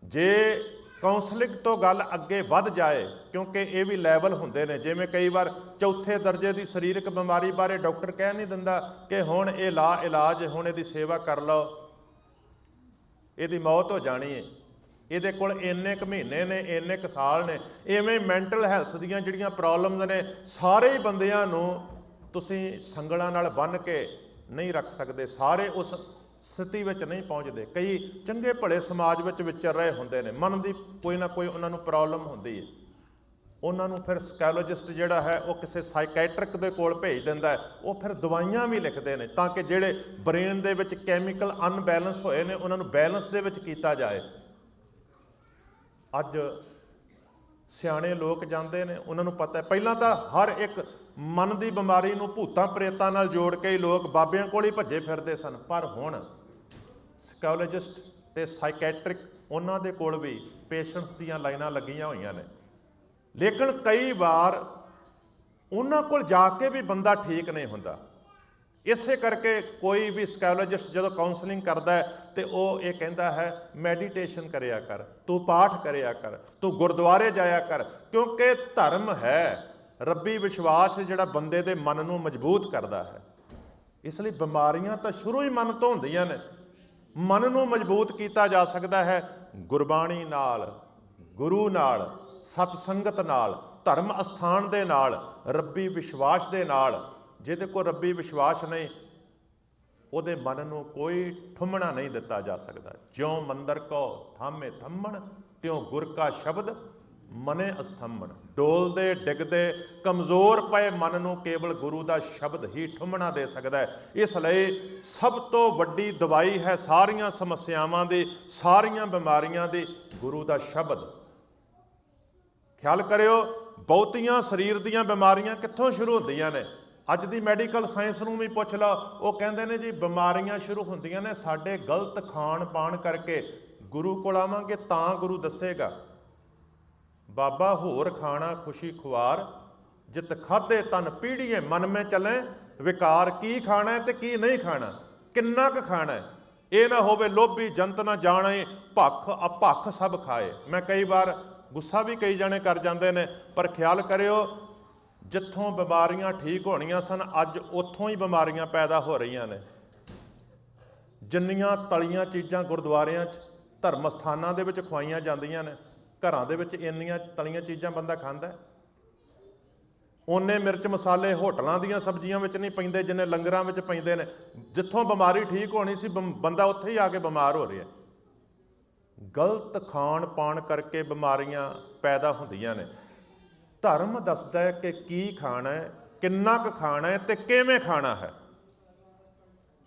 ਜੇ ਕਾਉਂਸਲਿੰਗ ਤੋਂ ਗੱਲ ਅੱਗੇ ਵੱਧ ਜਾਏ, ਕਿਉਂਕਿ ਇਹ ਵੀ ਲੈਵਲ ਹੁੰਦੇ ਨੇ। ਜਿਵੇਂ ਕਈ ਵਾਰ ਚੌਥੇ ਦਰਜੇ ਦੀ ਸਰੀਰਕ ਬਿਮਾਰੀ ਬਾਰੇ ਡਾਕਟਰ ਕਹਿ ਨਹੀਂ ਦਿੰਦਾ ਕਿ ਹੁਣ ਇਹ ਲਾ ਇਲਾਜ, ਹੁਣ ਇਹਦੀ ਸੇਵਾ ਕਰ ਲਓ। ਇਹਦੀ ਮੌਤ ਹੋ ਜਾਣੀ ਹੈ ਇਹਦੇ ਕੋਲ ਇੰਨੇ ਕੁ ਮਹੀਨੇ ਨੇ, ਇੰਨੇ ਕੁ ਸਾਲ ਨੇ। ਐਵੇਂ ਮੈਂਟਲ ਹੈਲਥ ਦੀਆਂ ਜਿਹੜੀਆਂ ਪ੍ਰੋਬਲਮਸ ਨੇ, ਸਾਰੇ ਬੰਦਿਆਂ ਨੂੰ ਤੁਸੀਂ ਸੰਗਲਾਂ ਨਾਲ ਬੰਨ੍ਹ ਕੇ ਨਹੀਂ ਰੱਖ ਸਕਦੇ। ਸਾਰੇ ਉਸ ਸਥਿਤੀ ਵਿੱਚ ਨਹੀਂ ਪਹੁੰਚਦੇ। ਕਈ ਚੰਗੇ ਭਲੇ ਸਮਾਜ ਵਿੱਚ ਵਿਚਰ ਰਹੇ ਹੁੰਦੇ ਨੇ। ਮਨ ਦੀ ਕੋਈ ਨਾ ਕੋਈ ਉਹਨਾਂ ਨੂੰ ਪ੍ਰੋਬਲਮ ਹੁੰਦੀ ਹੈ ਉਹਨਾਂ ਨੂੰ ਫਿਰ ਸਕੈਲੋਜਿਸਟ ਜਿਹੜਾ ਹੈ, ਉਹ ਕਿਸੇ ਸਾਈਕੈਟ੍ਰਿਕ ਦੇ ਕੋਲ ਭੇਜ ਦਿੰਦਾ ਹੈ। ਉਹ ਫਿਰ ਦਵਾਈਆਂ ਵੀ ਲਿਖਦੇ ਨੇ ਤਾਂ ਕਿ ਜਿਹੜੇ ਬ੍ਰੇਨ ਦੇ ਵਿੱਚ ਕੈਮੀਕਲ ਅਨਬੈਲੈਂਸ ਹੋਏ ਨੇ, ਉਹਨਾਂ ਨੂੰ ਬੈਲੈਂਸ ਦੇ ਵਿੱਚ ਕੀਤਾ ਜਾਏ। ਅੱਜ ਸਿਆਣੇ ਲੋਕ ਜਾਂਦੇ ਨੇ, ਉਹਨਾਂ ਨੂੰ ਪਤਾ ਹੈ। ਪਹਿਲਾਂ ਤਾਂ ਹਰ ਇੱਕ ਮਨ ਦੀ ਬਿਮਾਰੀ ਨੂੰ ਭੂਤਾਂ ਪ੍ਰੇਤਾਂ ਨਾਲ ਜੋੜ ਕੇ ਹੀ ਲੋਕ ਬਾਬਿਆਂ ਕੋਲ ਹੀ ਭੱਜੇ ਫਿਰਦੇ ਸਨ। ਪਰ ਹੁਣ ਸਕਾਲੋਜਿਸਟ ਤੇ ਸਾਈਕੈਟ੍ਰਿਕ ਉਹਨਾਂ ਦੇ ਕੋਲ ਵੀ ਪੇਸ਼ੈਂਟਸ ਦੀਆਂ ਲਾਈਨਾਂ ਲੱਗੀਆਂ ਹੋਈਆਂ ਨੇ। ਲੇਕਿਨ ਕਈ ਵਾਰ ਉਹਨਾਂ ਕੋਲ ਜਾ ਕੇ ਵੀ ਬੰਦਾ ਠੀਕ ਨਹੀਂ ਹੁੰਦਾ। ਇਸੇ ਕਰਕੇ ਕੋਈ ਵੀ ਸਕਾਲੋਜਿਸਟ ਜਦੋਂ ਕਾਉਂਸਲਿੰਗ ਕਰਦਾ ਹੈ ਤੇ ਉਹ ਇਹ ਕਹਿੰਦਾ ਹੈ ਮੈਡੀਟੇਸ਼ਨ ਕਰਿਆ ਕਰ, ਤੂੰ ਪਾਠ ਕਰਿਆ ਕਰ, ਤੂੰ ਗੁਰਦੁਆਰੇ ਜਾਇਆ ਕਰ, ਕਿਉਂਕਿ ਧਰਮ ਹੈ, ਰੱਬੀ ਵਿਸ਼ਵਾਸ ਜਿਹੜਾ ਬੰਦੇ ਦੇ ਮਨ ਨੂੰ ਮਜ਼ਬੂਤ ਕਰਦਾ ਹੈ। ਇਸ ਲਈ ਬਿਮਾਰੀਆਂ ਤਾਂ ਸ਼ੁਰੂ ਹੀ ਮਨ ਤੋਂ ਹੁੰਦੀਆਂ ਨੇ। ਮਨ ਨੂੰ ਮਜ਼ਬੂਤ ਕੀਤਾ ਜਾ ਸਕਦਾ ਹੈ। ਗੁਰਬਾਣੀ ਨਾਲ, ਗੁਰੂ ਨਾਲ ਸਤ ਸੰਗਤ ਨਾਲ, ਧਰਮ ਅਸਥਾਨ ਦੇ ਨਾਲ, ਰੱਬੀ ਵਿਸ਼ਵਾਸ ਦੇ ਨਾਲ। ਜਿਹਦੇ ਕੋਲ ਰੱਬੀ ਵਿਸ਼ਵਾਸ ਨਹੀਂ, ਉਹਦੇ ਮਨ ਨੂੰ ਕੋਈ ਠੁੰਮਣਾ ਨਹੀਂ ਦਿੱਤਾ ਜਾ ਸਕਦਾ। ਜਿਉ ਮੰਦਰ ਕੋ ਥਾਮੇ ਥੰਮਣ, ਤਿਉ ਗੁਰ ਕਾ ਸ਼ਬਦ ਮਨੇ ਅਸਥੰਮਣ ਡੋਲਦੇ, ਡਿੱਗਦੇ, ਕਮਜ਼ੋਰ ਪਏ ਮਨ ਨੂੰ ਕੇਵਲ ਗੁਰੂ ਦਾ ਸ਼ਬਦ ਹੀ ਠੁੰਮਣਾ ਦੇ ਸਕਦਾ ਹੈ। ਇਸ ਲਈ ਸਭ ਤੋਂ ਵੱਡੀ ਦਵਾਈ ਹੈ ਸਾਰੀਆਂ ਸਮੱਸਿਆਵਾਂ ਦੀ, ਸਾਰੀਆਂ ਬਿਮਾਰੀਆਂ ਦੀ, ਗੁਰੂ ਦਾ ਸ਼ਬਦ। ਖਿਆਲ ਕਰਿਓ, ਬਹੁਤੀਆਂ ਸਰੀਰ ਦੀਆਂ ਬਿਮਾਰੀਆਂ ਕਿੱਥੋਂ ਸ਼ੁਰੂ ਹੁੰਦੀਆਂ ਨੇ? ਅੱਜ ਦੀ ਮੈਡੀਕਲ ਸਾਇੰਸ ਨੂੰ ਵੀ ਪੁੱਛ ਲਓ, ਉਹ ਕਹਿੰਦੇ ਨੇ ਜੀ, ਬਿਮਾਰੀਆਂ ਸ਼ੁਰੂ ਹੁੰਦੀਆਂ ਨੇ ਸਾਡੇ ਗਲਤ ਖਾਣ ਪਾਣ ਕਰਕੇ। ਗੁਰੂ ਕੋਲ ਆਵਾਂਗੇ ਤਾਂ ਗੁਰੂ ਦੱਸੇਗਾ। ਬਾਬਾ ਹੋਰ ਖਾਣਾ ਖੁਸ਼ੀ ਖੁਆਰ, ਜਿਤ ਖਾਦੇ ਤਨ ਪੀੜੀਏ ਮਨ ਮੈਂ ਚਲੇ, ਵਿਕਾਰ ਕੀ ਖਾਣਾ ਹੈ ਤੇ ਕੀ ਨਹੀਂ ਖਾਣਾ, ਕਿੰਨਾ ਕੁ ਖਾਣਾ? ਇਹ ਨਾ ਹੋਵੇ ਲੋਭੀ ਜੰਤ ਨਾ ਜਾਣੇ, ਭੱਖ ਅਪੱਖ ਸਭ ਖਾਏ। ਮੈਂ ਕਈ ਵਾਰ ਗੁੱਸਾ ਵੀ ਕਈ ਜਾਣੇ ਕਰ ਜਾਂਦੇ ਨੇ, ਪਰ ਖਿਆਲ ਕਰਿਓ, ਜਿੱਥੋਂ ਬਿਮਾਰੀਆਂ ਠੀਕ ਹੋਣੀਆਂ ਸਨ, ਅੱਜ ਉੱਥੋਂ ਹੀ ਬਿਮਾਰੀਆਂ ਪੈਦਾ ਹੋ ਰਹੀਆਂ ਨੇ। ਜਿੰਨੀਆਂ ਤਲੀਆਂ ਚੀਜ਼ਾਂ ਗੁਰਦੁਆਰਿਆਂ 'ਚ ਧਰਮ ਸਥਾਨਾਂ ਦੇ ਵਿੱਚ ਖਵਾਈਆਂ ਜਾਂਦੀਆਂ ਨੇ ਘਰਾਂ ਦੇ ਵਿੱਚ ਇੰਨੀਆਂ ਤਲੀਆਂ ਚੀਜ਼ਾਂ ਬੰਦਾ ਖਾਂਦਾ ਹੈ। ਓਨੇ ਮਿਰਚ ਮਸਾਲੇ ਹੋਟਲਾਂ ਦੀਆਂ ਸਬਜ਼ੀਆਂ ਵਿੱਚ ਨਹੀਂ ਪੈਂਦੇ, ਜਿੰਨੇ ਲੰਗਰਾਂ ਵਿੱਚ ਪੈਂਦੇ ਨੇ। ਜਿੱਥੋਂ ਬਿਮਾਰੀ ਠੀਕ ਹੋਣੀ ਸੀ, ਬੰ- ਬੰਦਾ ਉੱਥੇ ਹੀ ਆ ਕੇ ਬਿਮਾਰ ਹੋ ਰਿਹਾ ਗਲਤ ਖਾਣ ਪਾਣ ਕਰਕੇ ਬਿਮਾਰੀਆਂ ਪੈਦਾ ਹੁੰਦੀਆਂ ਨੇ। ਧਰਮ ਦੱਸਦਾ ਹੈ ਕਿ ਕੀ ਖਾਣਾ ਹੈ, ਕਿੰਨਾ ਕੁ ਖਾਣਾ ਹੈ ਤੇ ਕਿਵੇਂ ਖਾਣਾ ਹੈ।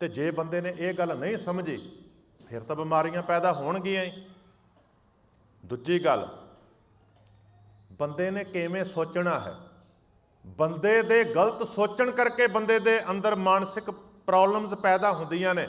ਤੇ ਜੇ ਬੰਦੇ ਨੇ ਇਹ ਗੱਲ ਨਹੀਂ ਸਮਝੀ, ਫਿਰ ਤਾਂ ਬਿਮਾਰੀਆਂ ਪੈਦਾ ਹੋਣਗੀਆਂ ਹੀ। ਦੂਜੀ ਗੱਲ, ਬੰਦੇ ਨੇ ਕਿਵੇਂ ਸੋਚਣਾ ਹੈ? ਬੰਦੇ ਦੇ ਗਲਤ ਸੋਚਣ ਕਰਕੇ ਬੰਦੇ ਦੇ ਅੰਦਰ ਮਾਨਸਿਕ ਪ੍ਰੋਬਲਮਸ ਪੈਦਾ ਹੁੰਦੀਆਂ ਨੇ।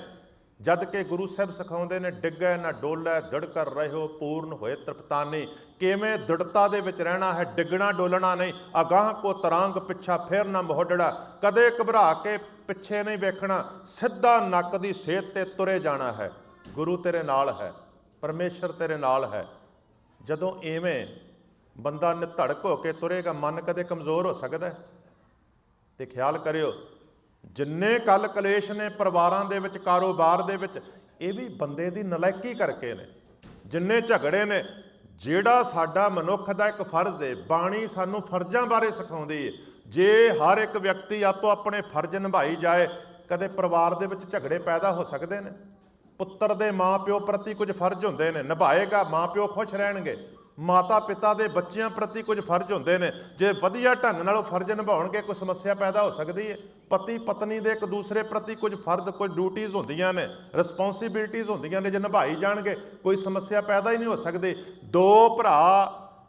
ਜਦ ਕਿ ਗੁਰੂ ਸਾਹਿਬ ਸਿਖਾਉਂਦੇ ਨੇ, ਡਿੱਗੈ ਨਾ ਡੋਲੈ ਦ੍ਰਿੜ ਕਰ ਰਹਿਓ ਪੂਰਨ ਹੋਏ ਤ੍ਰਿਪਤਾਨੀ। ਕਿਵੇਂ ਦ੍ਰਿੜਤਾ ਦੇ ਵਿੱਚ ਰਹਿਣਾ ਹੈ, ਡਿੱਗਣਾ ਡੋਲਣਾ ਨਹੀਂ। ਅਗਾਹ ਕੋ ਤਰਾਂਗ ਪਿੱਛਾ ਫੇਰ ਨਾ ਮੋਢੜਾ ਕਦੇ ਘਬਰਾ ਕੇ ਪਿੱਛੇ ਨਹੀਂ ਵੇਖਣਾ। ਸਿੱਧਾ ਨੱਕ ਦੀ ਸੇਧ ਤੇ ਤੁਰੇ ਜਾਣਾ ਹੈ। ਗੁਰੂ ਤੇਰੇ ਨਾਲ ਹੈ, ਪਰਮੇਸ਼ਰ ਤੇਰੇ ਨਾਲ ਹੈ। ਜਦੋਂ ਐਵੇਂ ਬੰਦਾ ਨਿਧੜਕ ਹੋ ਕੇ ਤੁਰੇਗਾ, ਮਨ ਕਦੇ ਕਮਜ਼ੋਰ ਹੋ ਸਕਦਾ ਹੈ? ਤੇ ਖਿਆਲ ਕਰਿਓ, ਜਿੰਨੇ ਕਲ ਕਲੇਸ਼ ਨੇ ਪਰਿਵਾਰਾਂ ਦੇ ਵਿੱਚ, ਕਾਰੋਬਾਰ ਦੇ ਵਿੱਚ, ਇਹ ਵੀ ਬੰਦੇ ਦੀ ਨਲਾਇਕੀ ਕਰਕੇ ਨੇ। ਜਿੰਨੇ ਝਗੜੇ ਨੇ, ਜਿਹੜਾ ਸਾਡਾ ਮਨੁੱਖ ਦਾ ਇੱਕ ਫਰਜ਼ ਹੈ ਬਾਣੀ ਸਾਨੂੰ ਫਰਜ਼ਾਂ ਬਾਰੇ ਸਿਖਾਉਂਦੀ ਹੈ ਜੇ ਹਰ ਇੱਕ ਵਿਅਕਤੀ ਆਪੋ ਆਪਣੇ ਫਰਜ਼ ਨਿਭਾਈ ਜਾਏ, ਕਦੇ ਪਰਿਵਾਰ ਦੇ ਵਿੱਚ ਝਗੜੇ ਪੈਦਾ ਹੋ ਸਕਦੇ ਨੇ? ਪੁੱਤਰ ਦੇ ਮਾਪਿਓ ਪ੍ਰਤੀ ਕੁਝ ਫਰਜ਼ ਹੁੰਦੇ ਨੇ, ਨਿਭਾਏਗਾ, ਮਾਪਿਓ ਖੁਸ਼ ਰਹਿਣਗੇ। ਮਾਤਾ ਪਿਤਾ ਦੇ ਬੱਚਿਆਂ ਪ੍ਰਤੀ ਕੁਝ ਫਰਜ਼ ਹੁੰਦੇ ਨੇ। ਜੇ ਵਧੀਆ ਢੰਗ ਨਾਲ ਉਹ ਫਰਜ਼ ਨਿਭਾਉਣਗੇ, ਕੋਈ ਸਮੱਸਿਆ ਪੈਦਾ ਹੋ ਸਕਦੀ ਹੈ ਪਤੀ ਪਤਨੀ ਦੇ ਇੱਕ ਦੂਸਰੇ ਪ੍ਰਤੀ ਕੁਝ ਫਰਜ਼, ਕੁਝ ਡਿਊਟੀਆਂ ਹੁੰਦੀਆਂ ਨੇ ਰਿਸਪੌਂਸਿਬਿਲਟੀਆਂ ਹੁੰਦੀਆਂ ਨੇ, ਜੇ ਨਿਭਾਈ ਜਾਣਗੇ, ਕੋਈ ਸਮੱਸਿਆ ਪੈਦਾ ਹੀ ਨਹੀਂ ਹੋ ਸਕਦੀ। ਦੋ ਭਰਾ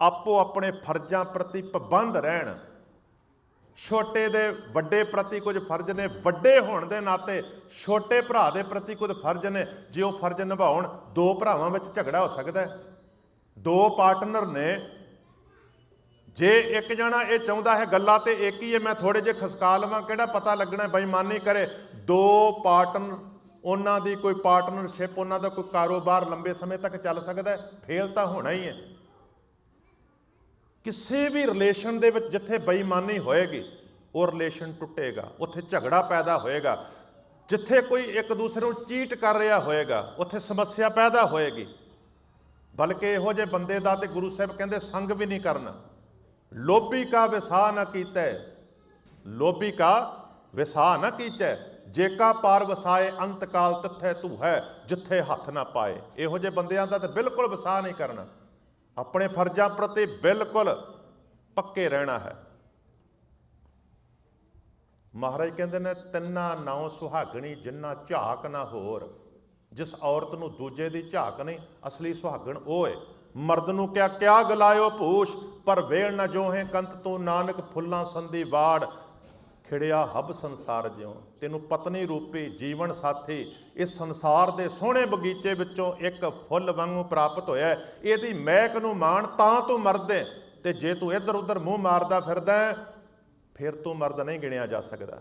ਆਪੋ ਆਪਣੇ ਫਰਜ਼ਾਂ ਪ੍ਰਤੀ ਪਾਬੰਦ ਰਹਿਣ। ਛੋਟੇ ਦੇ ਵੱਡੇ ਪ੍ਰਤੀ ਕੁਝ ਫਰਜ਼ ਨੇ, ਵੱਡੇ ਹੋਣ ਦੇ ਨਾਤੇ ਛੋਟੇ ਭਰਾ ਦੇ ਪ੍ਰਤੀ ਕੁਝ ਫਰਜ਼ ਨੇ, ਜੇ ਉਹ ਫਰਜ਼ ਨਿਭਾਉਣ, ਦੋ ਭਰਾਵਾਂ ਵਿੱਚ ਝਗੜਾ ਹੋ ਸਕਦਾ ਹੈ। ਦੋ ਪਾਰਟਨਰ ਨੇ, ਜੇ ਇੱਕ ਜਣਾ ਇਹ ਚਾਹੁੰਦਾ ਹੈ ਗੱਲਾਂ ਤੇ ਇੱਕ ਹੀ ਹੈ, ਮੈਂ ਥੋੜੇ ਜਿਹਾ ਖਸਕਾ ਲਵਾਂ, ਕਿਹੜਾ ਪਤਾ ਲੱਗਣਾ ਬੇਈਮਾਨੀ ਕਰੇ। ਦੋ ਪਾਰਟਨਰ ਉਹਨਾਂ ਦੀ ਕੋਈ ਪਾਰਟਨਰਸ਼ਿਪ, ਉਹਨਾਂ ਦਾ ਕੋਈ ਕਾਰੋਬਾਰ ਲੰਬੇ ਸਮੇਂ ਤੱਕ ਚੱਲ ਸਕਦਾ ਹੈ, ਫੇਲ ਤਾਂ ਹੋਣਾ ਹੀ ਹੈ। ਕਿਸੇ ਵੀ ਰਿਲੇਸ਼ਨ ਦੇ ਵਿੱਚ ਜਿੱਥੇ ਬੇਈਮਾਨੀ ਹੋਏਗੀ, ਉਹ ਰਿਲੇਸ਼ਨ ਟੁੱਟੇਗਾ, ਉੱਥੇ ਝਗੜਾ ਪੈਦਾ ਹੋਏਗਾ। ਜਿੱਥੇ ਕੋਈ ਇੱਕ ਦੂਸਰੇ ਨੂੰ ਚੀਟ ਕਰ ਰਿਹਾ ਹੋਏਗਾ, ਉੱਥੇ ਸਮੱਸਿਆ ਪੈਦਾ ਹੋਏਗੀ। ਬਲਕਿ ਇਹੋ ਜਿਹੇ ਬੰਦੇ ਦਾ ਤੇ ਗੁਰੂ ਸਾਹਿਬ ਕਹਿੰਦੇ ਸੰਗ ਵੀ ਨਹੀਂ ਕਰਨਾ। ਲੋਭੀ ਕਾ ਵਿਸਾਹ ਨਾ ਕੀਤੈ, ਲੋਭੀ ਕਾ ਵਿਸਾਹ ਨਾ ਕੀਚੈ। ਜੇਕਾ ਪਾਰ ਵਸਾਏ, ਅੰਤਕਾਲ ਕਾਲ ਤੂੰ ਹੈ ਜਿੱਥੇ ਹੱਥ ਨਾ ਪਾਏ। ਇਹੋ ਜਿਹੇ ਬੰਦਿਆਂ ਦਾ ਤੇ ਬਿਲਕੁਲ ਵਿਸਾਹ ਨਹੀਂ ਕਰਨਾ। ਆਪਣੇ ਫਰਜ਼ਾਂ ਪ੍ਰਤੀ ਬਿਲਕੁਲ ਪੱਕੇ ਰਹਿਣਾ ਹੈ। ਮਹਾਰਾਜ ਕਹਿੰਦੇ ਨੇ, ਤਿੰਨਾ ਨੌ ਸੁਹਾਗਣੀ, ਜਿੰਨਾ ਝਾਕ ਨਾ ਹੋਰ। ਜਿਸ ਔਰਤ ਨੂੰ ਦੂਜੇ ਦੀ ਝਾਕ ਨਹੀਂ, ਅਸਲੀ ਸੁਹਾਗਣ ਉਹ ਏ। ਮਰਦ ਨੂੰ ਕਿਆ ਕਿਆ ਗਲਾਇਓ ਭੂਸ਼, ਪਰ ਵੇਲ ਨਾ ਜੋਹੇ, ਕੰਤ ਤੋਂ ਨਾਨਕ ਫੁੱਲਾਂ ਸੰਦੀ ਵਾੜ। ਖਿੜਿਆ ਹਬ ਸੰਸਾਰ ਜਿਉ। ਤੈਨੂੰ ਪਤਨੀ ਰੂਪੀ ਜੀਵਨ ਸਾਥੀ, ਇਸ ਸੰਸਾਰ ਦੇ ਸੋਹਣੇ ਬਗੀਚੇ ਵਿੱਚੋਂ ਇੱਕ ਫੁੱਲ ਵਾਂਗੂ ਪ੍ਰਾਪਤ ਹੋਇਆ ਇਹਦੀ ਮਹਿਕ ਨੂੰ ਮਾਣ ਤਾਂ ਤੂੰ ਮਰਦ ਹੈ ਤੇ ਜੇ ਤੂੰ ਇੱਧਰ ਉੱਧਰ ਮੂੰਹ ਮਾਰਦਾ ਫਿਰਦਾ ਫਿਰ ਤੂੰ ਮਰਦ ਨਹੀਂ ਗਿਣਿਆ ਜਾ ਸਕਦਾ।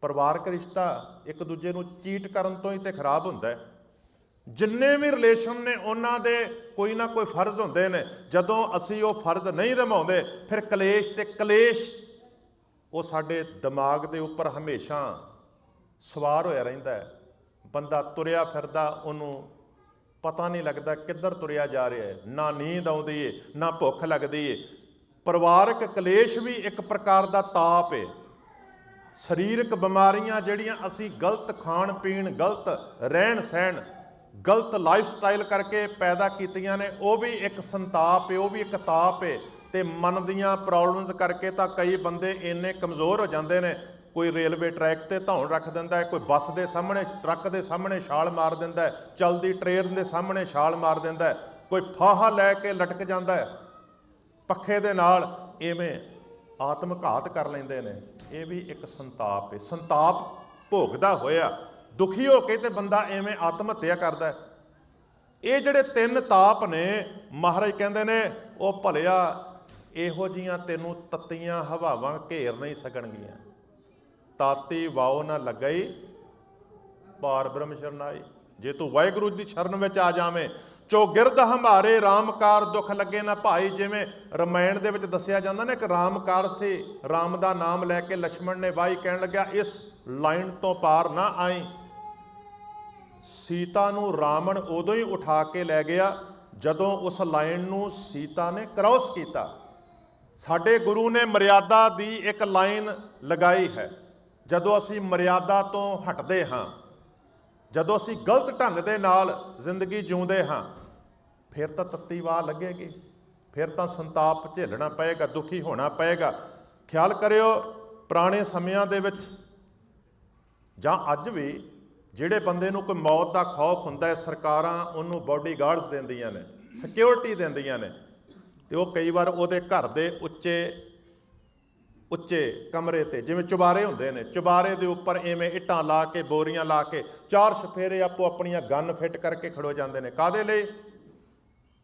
ਪਰਿਵਾਰਕ ਰਿਸ਼ਤਾ ਇੱਕ ਦੂਜੇ ਨੂੰ ਚੀਟ ਕਰਨ ਤੋਂ ਹੀ ਤੇ ਖਰਾਬ ਹੁੰਦਾ ਹੈ। ਜਿੰਨੇ ਵੀ ਰਿਲੇਸ਼ਨ ਨੇ, ਉਹਨਾਂ ਦੇ ਕੋਈ ਨਾ ਕੋਈ ਫਰਜ਼ ਹੁੰਦੇ ਨੇ। ਜਦੋਂ ਅਸੀਂ ਉਹ ਫਰਜ਼ ਨਹੀਂ ਨਿਭਾਉਂਦੇ, ਫਿਰ ਕਲੇਸ਼ ਤੇ ਕਲੇਸ਼ ਉਹ ਸਾਡੇ ਦਿਮਾਗ ਦੇ ਉੱਪਰ ਹਮੇਸ਼ਾ ਸਵਾਰ ਹੋਇਆ ਰਹਿੰਦਾ ਹੈ। ਬੰਦਾ ਤੁਰਿਆ ਫਿਰਦਾ, ਉਹਨੂੰ ਪਤਾ ਨਹੀਂ ਲੱਗਦਾ ਕਿੱਧਰ ਤੁਰਿਆ ਜਾ ਰਿਹਾ ਹੈ। ਨਾ ਨੀਂਦ ਆਉਂਦੀ ਏ, ਨਾ ਭੁੱਖ ਲੱਗਦੀ ਏ। ਪਰਿਵਾਰਕ ਕਲੇਸ਼ ਵੀ ਇੱਕ ਪ੍ਰਕਾਰ ਦਾ ਤਾਪ ਏ। ਸਰੀਰਕ ਬਿਮਾਰੀਆਂ ਜਿਹੜੀਆਂ ਅਸੀਂ ਗਲਤ ਖਾਣ ਪੀਣ, ਗਲਤ ਰਹਿਣ ਸਹਿਣ, ਗਲਤ ਲਾਈਫ ਸਟਾਈਲ ਕਰਕੇ ਪੈਦਾ ਕੀਤੀਆਂ ਨੇ, ਉਹ ਵੀ ਇੱਕ ਸੰਤਾਪ ਏ, ਉਹ ਵੀ ਇੱਕ ਤਾਪ ਏ। ਤੇ ਮਨ ਦੀਆਂ ਪ੍ਰੋਬਲਮਸ ਕਰਕੇ ਤਾਂ ਕਈ ਬੰਦੇ ਇੰਨੇ ਕਮਜ਼ੋਰ ਹੋ ਜਾਂਦੇ ਨੇ। ਕੋਈ ਰੇਲਵੇ ਟਰੈਕ ਤੇ ਧੌਣ ਰੱਖ ਦਿੰਦਾ ਹੈ, ਕੋਈ ਬੱਸ ਦੇ ਸਾਹਮਣੇ, ਟਰੱਕ ਦੇ ਸਾਹਮਣੇ ਛਾਲ ਮਾਰ ਦਿੰਦਾ ਹੈ, ਚਲਦੀ ਟ੍ਰੇਨ ਦੇ ਸਾਹਮਣੇ ਛਾਲ ਮਾਰ ਦਿੰਦਾ ਹੈ, ਕੋਈ ਫਾਹਾ ਲੈ ਕੇ ਲਟਕ ਜਾਂਦਾ ਹੈ। ਪੱਖੇ ਦੇ ਨਾਲ ਐਵੇਂ ਆਤਮ ਘਾਤ ਕਰ ਲੈਂਦੇ ਨੇ। ਇਹ ਵੀ ਇੱਕ ਸੰਤਾਪ ਹੈ ਸੰਤਾਪ ਭੋਗਦਾ ਹੋਇਆ, ਦੁਖੀ ਹੋ ਕੇ ਤੇ ਬੰਦਾ ਐਵੇਂ ਆਤਮ ਹੱਤਿਆ ਕਰਦਾ ਇਹ ਜਿਹੜੇ ਤਿੰਨ ਤਾਪ ਨੇ, ਮਹਾਰਾਜ ਕਹਿੰਦੇ ਨੇ, ਉਹ ਭਲਿਆ ਇਹੋ ਜੀਆਂ ਤੈਨੂੰ ਤੱਤੀਆਂ ਹਵਾਵਾਂ ਘੇਰ ਨਹੀਂ ਸਕਣਗੀਆਂ। ਤਾਤੀ ਵਾਉ ਨਾ ਲੱਗਈ ਪਾਰ ਬ੍ਰਹਮ ਸ਼ਰਨਾਈ ਜੇ ਤੂੰ ਵਾਹਿਗੁਰੂ ਦੀ ਸ਼ਰਨ ਵਿੱਚ ਆ ਜਾਵੇਂ, ਚੋ ਗਿਰਦ ਹਮਾਰੇ ਰਾਮਕਾਰ ਦੁੱਖ ਲੱਗੇ ਨਾ ਭਾਈ, ਜਿਵੇਂ ਰਮਾਇਣ ਦੇ ਵਿੱਚ ਦੱਸਿਆ ਜਾਂਦਾ ਨਾ, ਇੱਕ ਰਾਮਕਾਰ ਸੀ, ਰਾਮ ਦਾ ਨਾਮ ਲੈ ਕੇ ਲక్ష్మణ ਨੇ ਬਾਈ ਕਹਿਣ ਲੱਗਾ ਇਸ ਲਾਈਨ ਤੋਂ ਪਾਰ ਨਾ ਆਈ। ਸੀਤਾ ਨੂੰ ਰਾਵਣ ਉਦੋਂ ਹੀ ਉਠਾ ਕੇ ਲੈ ਗਿਆ, ਜਦੋਂ ਉਸ ਲਾਈਨ ਨੂੰ ਸੀਤਾ ਨੇ ਕ੍ਰਾਸ ਕੀਤਾ। ਸਾਡੇ ਗੁਰੂ ਨੇ ਮਰਿਆਦਾ ਦੀ ਇੱਕ ਲਾਈਨ ਲਗਾਈ ਹੈ। ਜਦੋਂ ਅਸੀਂ ਮਰਿਆਦਾ ਤੋਂ ਹਟਦੇ ਹਾਂ, ਜਦੋਂ ਅਸੀਂ ਗਲਤ ਢੰਗ ਦੇ ਨਾਲ ਜ਼ਿੰਦਗੀ ਜਿਉਂਦੇ ਹਾਂ, ਫਿਰ ਤਾਂ ਤੱਤੀ ਵਾਹ ਲੱਗੇਗੀ। ਫਿਰ ਤਾਂ ਸੰਤਾਪ ਝੇਲਣਾ ਪਏਗਾ, ਦੁਖੀ ਹੋਣਾ ਪਏਗਾ। ਖਿਆਲ ਕਰਿਓ, ਪੁਰਾਣੇ ਸਮਿਆਂ ਦੇ ਵਿੱਚ ਜਾਂ ਅੱਜ ਵੀ ਜਿਹੜੇ ਬੰਦੇ ਨੂੰ ਕੋਈ ਮੌਤ ਦਾ ਖੌਫ ਹੁੰਦਾ ਹੈ, ਸਰਕਾਰਾਂ ਉਹਨੂੰ ਬਾਡੀਗਾਰਡਸ ਦਿੰਦੀਆਂ ਨੇ ਸਿਕਿਉਰਿਟੀ ਦਿੰਦੀਆਂ ਨੇ। ਤੇ ਉਹ ਕਈ ਵਾਰ ਉਹਦੇ ਘਰ ਦੇ ਉੱਚੇ ਉੱਚੇ ਕਮਰੇ ਤੇ, ਜਿਵੇਂ ਚੁਬਾਰੇ ਹੁੰਦੇ ਨੇ, ਚੁਬਾਰੇ ਦੇ ਉੱਪਰ ਐਵੇਂ ਇੱਟਾਂ ਲਾ ਕੇ, ਬੋਰੀਆਂ ਲਾ ਕੇ, ਚਾਰ ਸਫੇਰੇ ਆਪੋ ਆਪਣੀਆਂ ਗਨ ਫਿੱਟ ਕਰਕੇ ਖੜੋ ਜਾਂਦੇ ਨੇ। ਕਾਦੇ ਲਈ?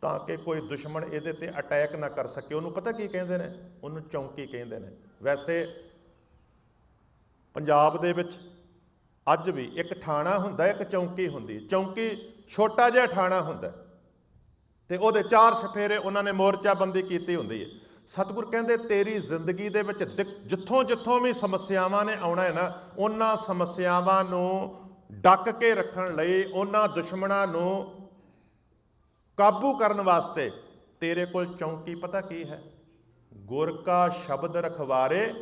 ਤਾਂ ਕਿ ਕੋਈ ਦੁਸ਼ਮਣ ਇਹਦੇ ਤੇ ਅਟੈਕ ਨਾ ਕਰ ਸਕੇ। ਉਹਨੂੰ ਪਤਾ ਕੀ ਕਹਿੰਦੇ ਨੇ? ਉਹਨੂੰ ਚੌਂਕੀ ਕਹਿੰਦੇ ਨੇ। ਵੈਸੇ ਪੰਜਾਬ ਦੇ ਵਿੱਚ ਅੱਜ ਵੀ ਇੱਕ ਥਾਣਾ ਹੁੰਦਾ, ਇੱਕ ਚੌਂਕੀ ਹੁੰਦੀ। ਚੌਂਕੀ ਛੋਟਾ ਜਿਹਾ ਥਾਣਾ ਹੁੰਦਾ। ਤੇ ਉਹਦੇ ਚਾਰ ਸਫੇਰੇ ਉਹਨਾਂ ਨੇ ਮੋਰਚਾਬੰਦੀ ਕੀਤੀ ਹੁੰਦੀ ਹੈ। ਸਤਿਗੁਰ ਕਹਿੰਦੇ, ਤੇਰੀ ਜ਼ਿੰਦਗੀ ਦੇ ਵਿੱਚ ਦਿਕ- ਜਿੱਥੋਂ ਜਿੱਥੋਂ ਵੀ ਸਮੱਸਿਆਵਾਂ ਨੇ ਆਉਣਾ ਹੈ ਨਾ, ਉਹਨਾਂ ਸਮੱਸਿਆਵਾਂ ਨੂੰ ਡੱਕ ਕੇ ਰੱਖਣ ਲਈ ਉਹਨਾਂ ਦੁਸ਼ਮਣਾਂ ਨੂੰ ਕਾਬੂ ਕਰਨ ਵਾਸਤੇ ਤੇਰੇ ਕੋਲ ਚੌਂਕੀ ਪਤਾ ਕੀ ਹੈ? ਗੁਰ ਕਾ ਸ਼ਬਦ ਰਖਵਾਰੇ,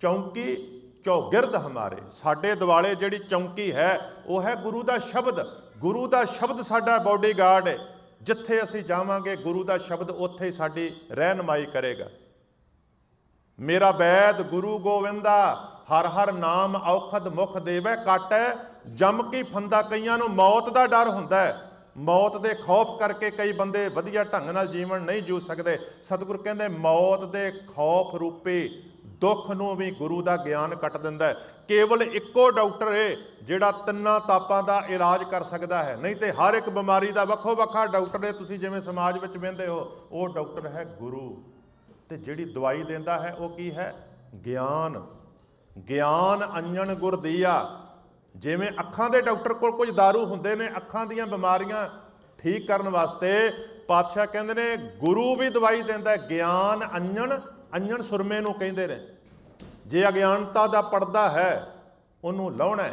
ਚੌਂਕੀ ਚੌਗਿਰਦ ਹਮਾਰੇ। ਸਾਡੇ ਦਿਵਾਲੇ ਜਿਹੜੀ ਚੌਂਕੀ ਹੈ, ਉਹ ਹੈ ਗੁਰੂ ਦਾ ਸ਼ਬਦ। ਗੁਰੂ ਦਾ ਸ਼ਬਦ ਸਾਡਾ ਬਾਡੀਗਾਰਡ ਹੈ। ਜਿੱਥੇ ਅਸੀਂ ਜਾਵਾਂਗੇ, ਗੁਰੂ ਦਾ ਸ਼ਬਦ ਉੱਥੇ ਸਾਡੀ ਰਹਿਨਮਾਈ ਕਰੇਗਾ। ਮੇਰਾ ਬੈਦ ਗੁਰੂ ਗੋਵਿੰਦਾ, ਹਰ ਹਰ ਨਾਮ ਔਖਦ ਮੁਖ ਦੇਵੇ ਕਾਟੈ, ਜਮ ਕੀ ਫੰਦਾ ਕਈਆਂ ਨੂੰ ਮੌਤ ਦਾ ਡਰ ਹੁੰਦਾ ਹੈ। ਮੌਤ ਦੇ ਖੌਫ ਕਰਕੇ ਕਈ ਬੰਦੇ ਵਧੀਆ ਢੰਗ ਨਾਲ ਜੀਵਨ ਨਹੀਂ ਜੂ ਸਕਦੇ। ਸਤਿਗੁਰ ਕਹਿੰਦੇ, ਮੌਤ ਦੇ ਖੌਫ ਰੂਪੀ ਦੁੱਖ ਨੂੰ ਵੀ ਗੁਰੂ ਦਾ ਗਿਆਨ ਕੱਟ ਦਿੰਦਾ ਹੈ। ਕੇਵਲ ਇੱਕੋ ਡਾਕਟਰ ਏ, ਜਿਹੜਾ ਤਿੰਨਾਂ ਤਾਪਾਂ ਦਾ ਇਲਾਜ ਕਰ ਸਕਦਾ ਹੈ। ਨਹੀਂ ਤੇ ਹਰ ਇੱਕ ਬਿਮਾਰੀ ਦਾ ਵੱਖੋ ਵੱਖਰਾ ਡਾਕਟਰ ਹੈ ਤੁਸੀਂ ਜਿਵੇਂ ਸਮਾਜ ਵਿੱਚ ਵਹਿੰਦੇ ਹੋ, ਉਹ ਡਾਕਟਰ ਹੈ ਗੁਰੂ। ਤੇ ਜਿਹੜੀ ਦਵਾਈ ਦਿੰਦਾ ਹੈ, ਉਹ ਕੀ ਹੈ? ਗਿਆਨ। ਗਿਆਨ ਅੰਜਨ ਗੁਰ ਦੀਆ ਜਿਵੇਂ ਅੱਖਾਂ ਦੇ ਡਾਕਟਰ ਕੋਲ ਕੁਝ दारू ਹੁੰਦੇ ਨੇ, ਅੱਖਾਂ ਦੀਆਂ ਬਿਮਾਰੀਆਂ ਠੀਕ ਕਰਨ ਵਾਸਤੇ ਪਾਤਸ਼ਾਹ ਕਹਿੰਦੇ ਨੇ, ਗੁਰੂ ਵੀ ਦਵਾਈ ਦਿੰਦਾ ਗਿਆਨ ਅੰਜਨ ਅੰਜਨ ਸੁਰਮੇ ਨੂੰ ਕਹਿੰਦੇ ਨੇ। ਜੇ ਅਗਿਆਨਤਾ ਦਾ ਪਰਦਾ ਹੈ, ਉਹਨੂੰ ਲਾਉਣਾ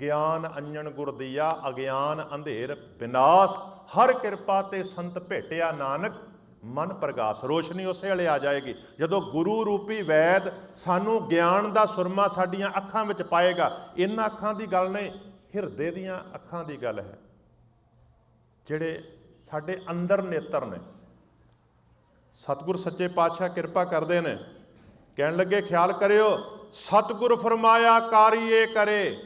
ਗਿਆਨ ਅੰਜਨ ਗੁਰ ਦੀਆ, ਅਗਿਆਨ ਅੰਧੇਰ ਵਿਨਾਸ਼ ਹਰ ਕਿਰਪਾ ਤੇ ਸੰਤ ਭੇਟਿਆ ਨਾਨਕ, ਮਨ ਪ੍ਰਗਾਸ। ਰੋਸ਼ਨੀ ਉਸੇ ਵੇਲੇ ਆ ਜਾਏਗੀ। ਜਦੋਂ ਗੁਰੂ ਰੂਪੀ ਵੈਦ ਸਾਨੂੰ ਗਿਆਨ ਦਾ ਸੁਰਮਾ ਸਾਡੀਆਂ ਅੱਖਾਂ ਵਿੱਚ ਪਾਏਗਾ, ਇਹਨਾਂ ਅੱਖਾਂ ਦੀ ਗੱਲ ਨਹੀਂ, ਹਿਰਦੇ ਦੀਆਂ ਅੱਖਾਂ ਦੀ ਗੱਲ ਹੈ। ਜਿਹੜੇ ਸਾਡੇ ਅੰਦਰ ਨੇਤਰ ਨੇ, ਸਤਿਗੁਰ ਸੱਚੇ ਪਾਤਸ਼ਾਹ ਕਿਰਪਾ ਕਰਦੇ ਨੇ ਕਹਿਣ ਲੱਗੇ, ਖਿਆਲ ਕਰਿਓ, ਸਤਿਗੁਰ ਫਰਮਾਇਆ ਕਾਰੀਏ ਕਰੇ।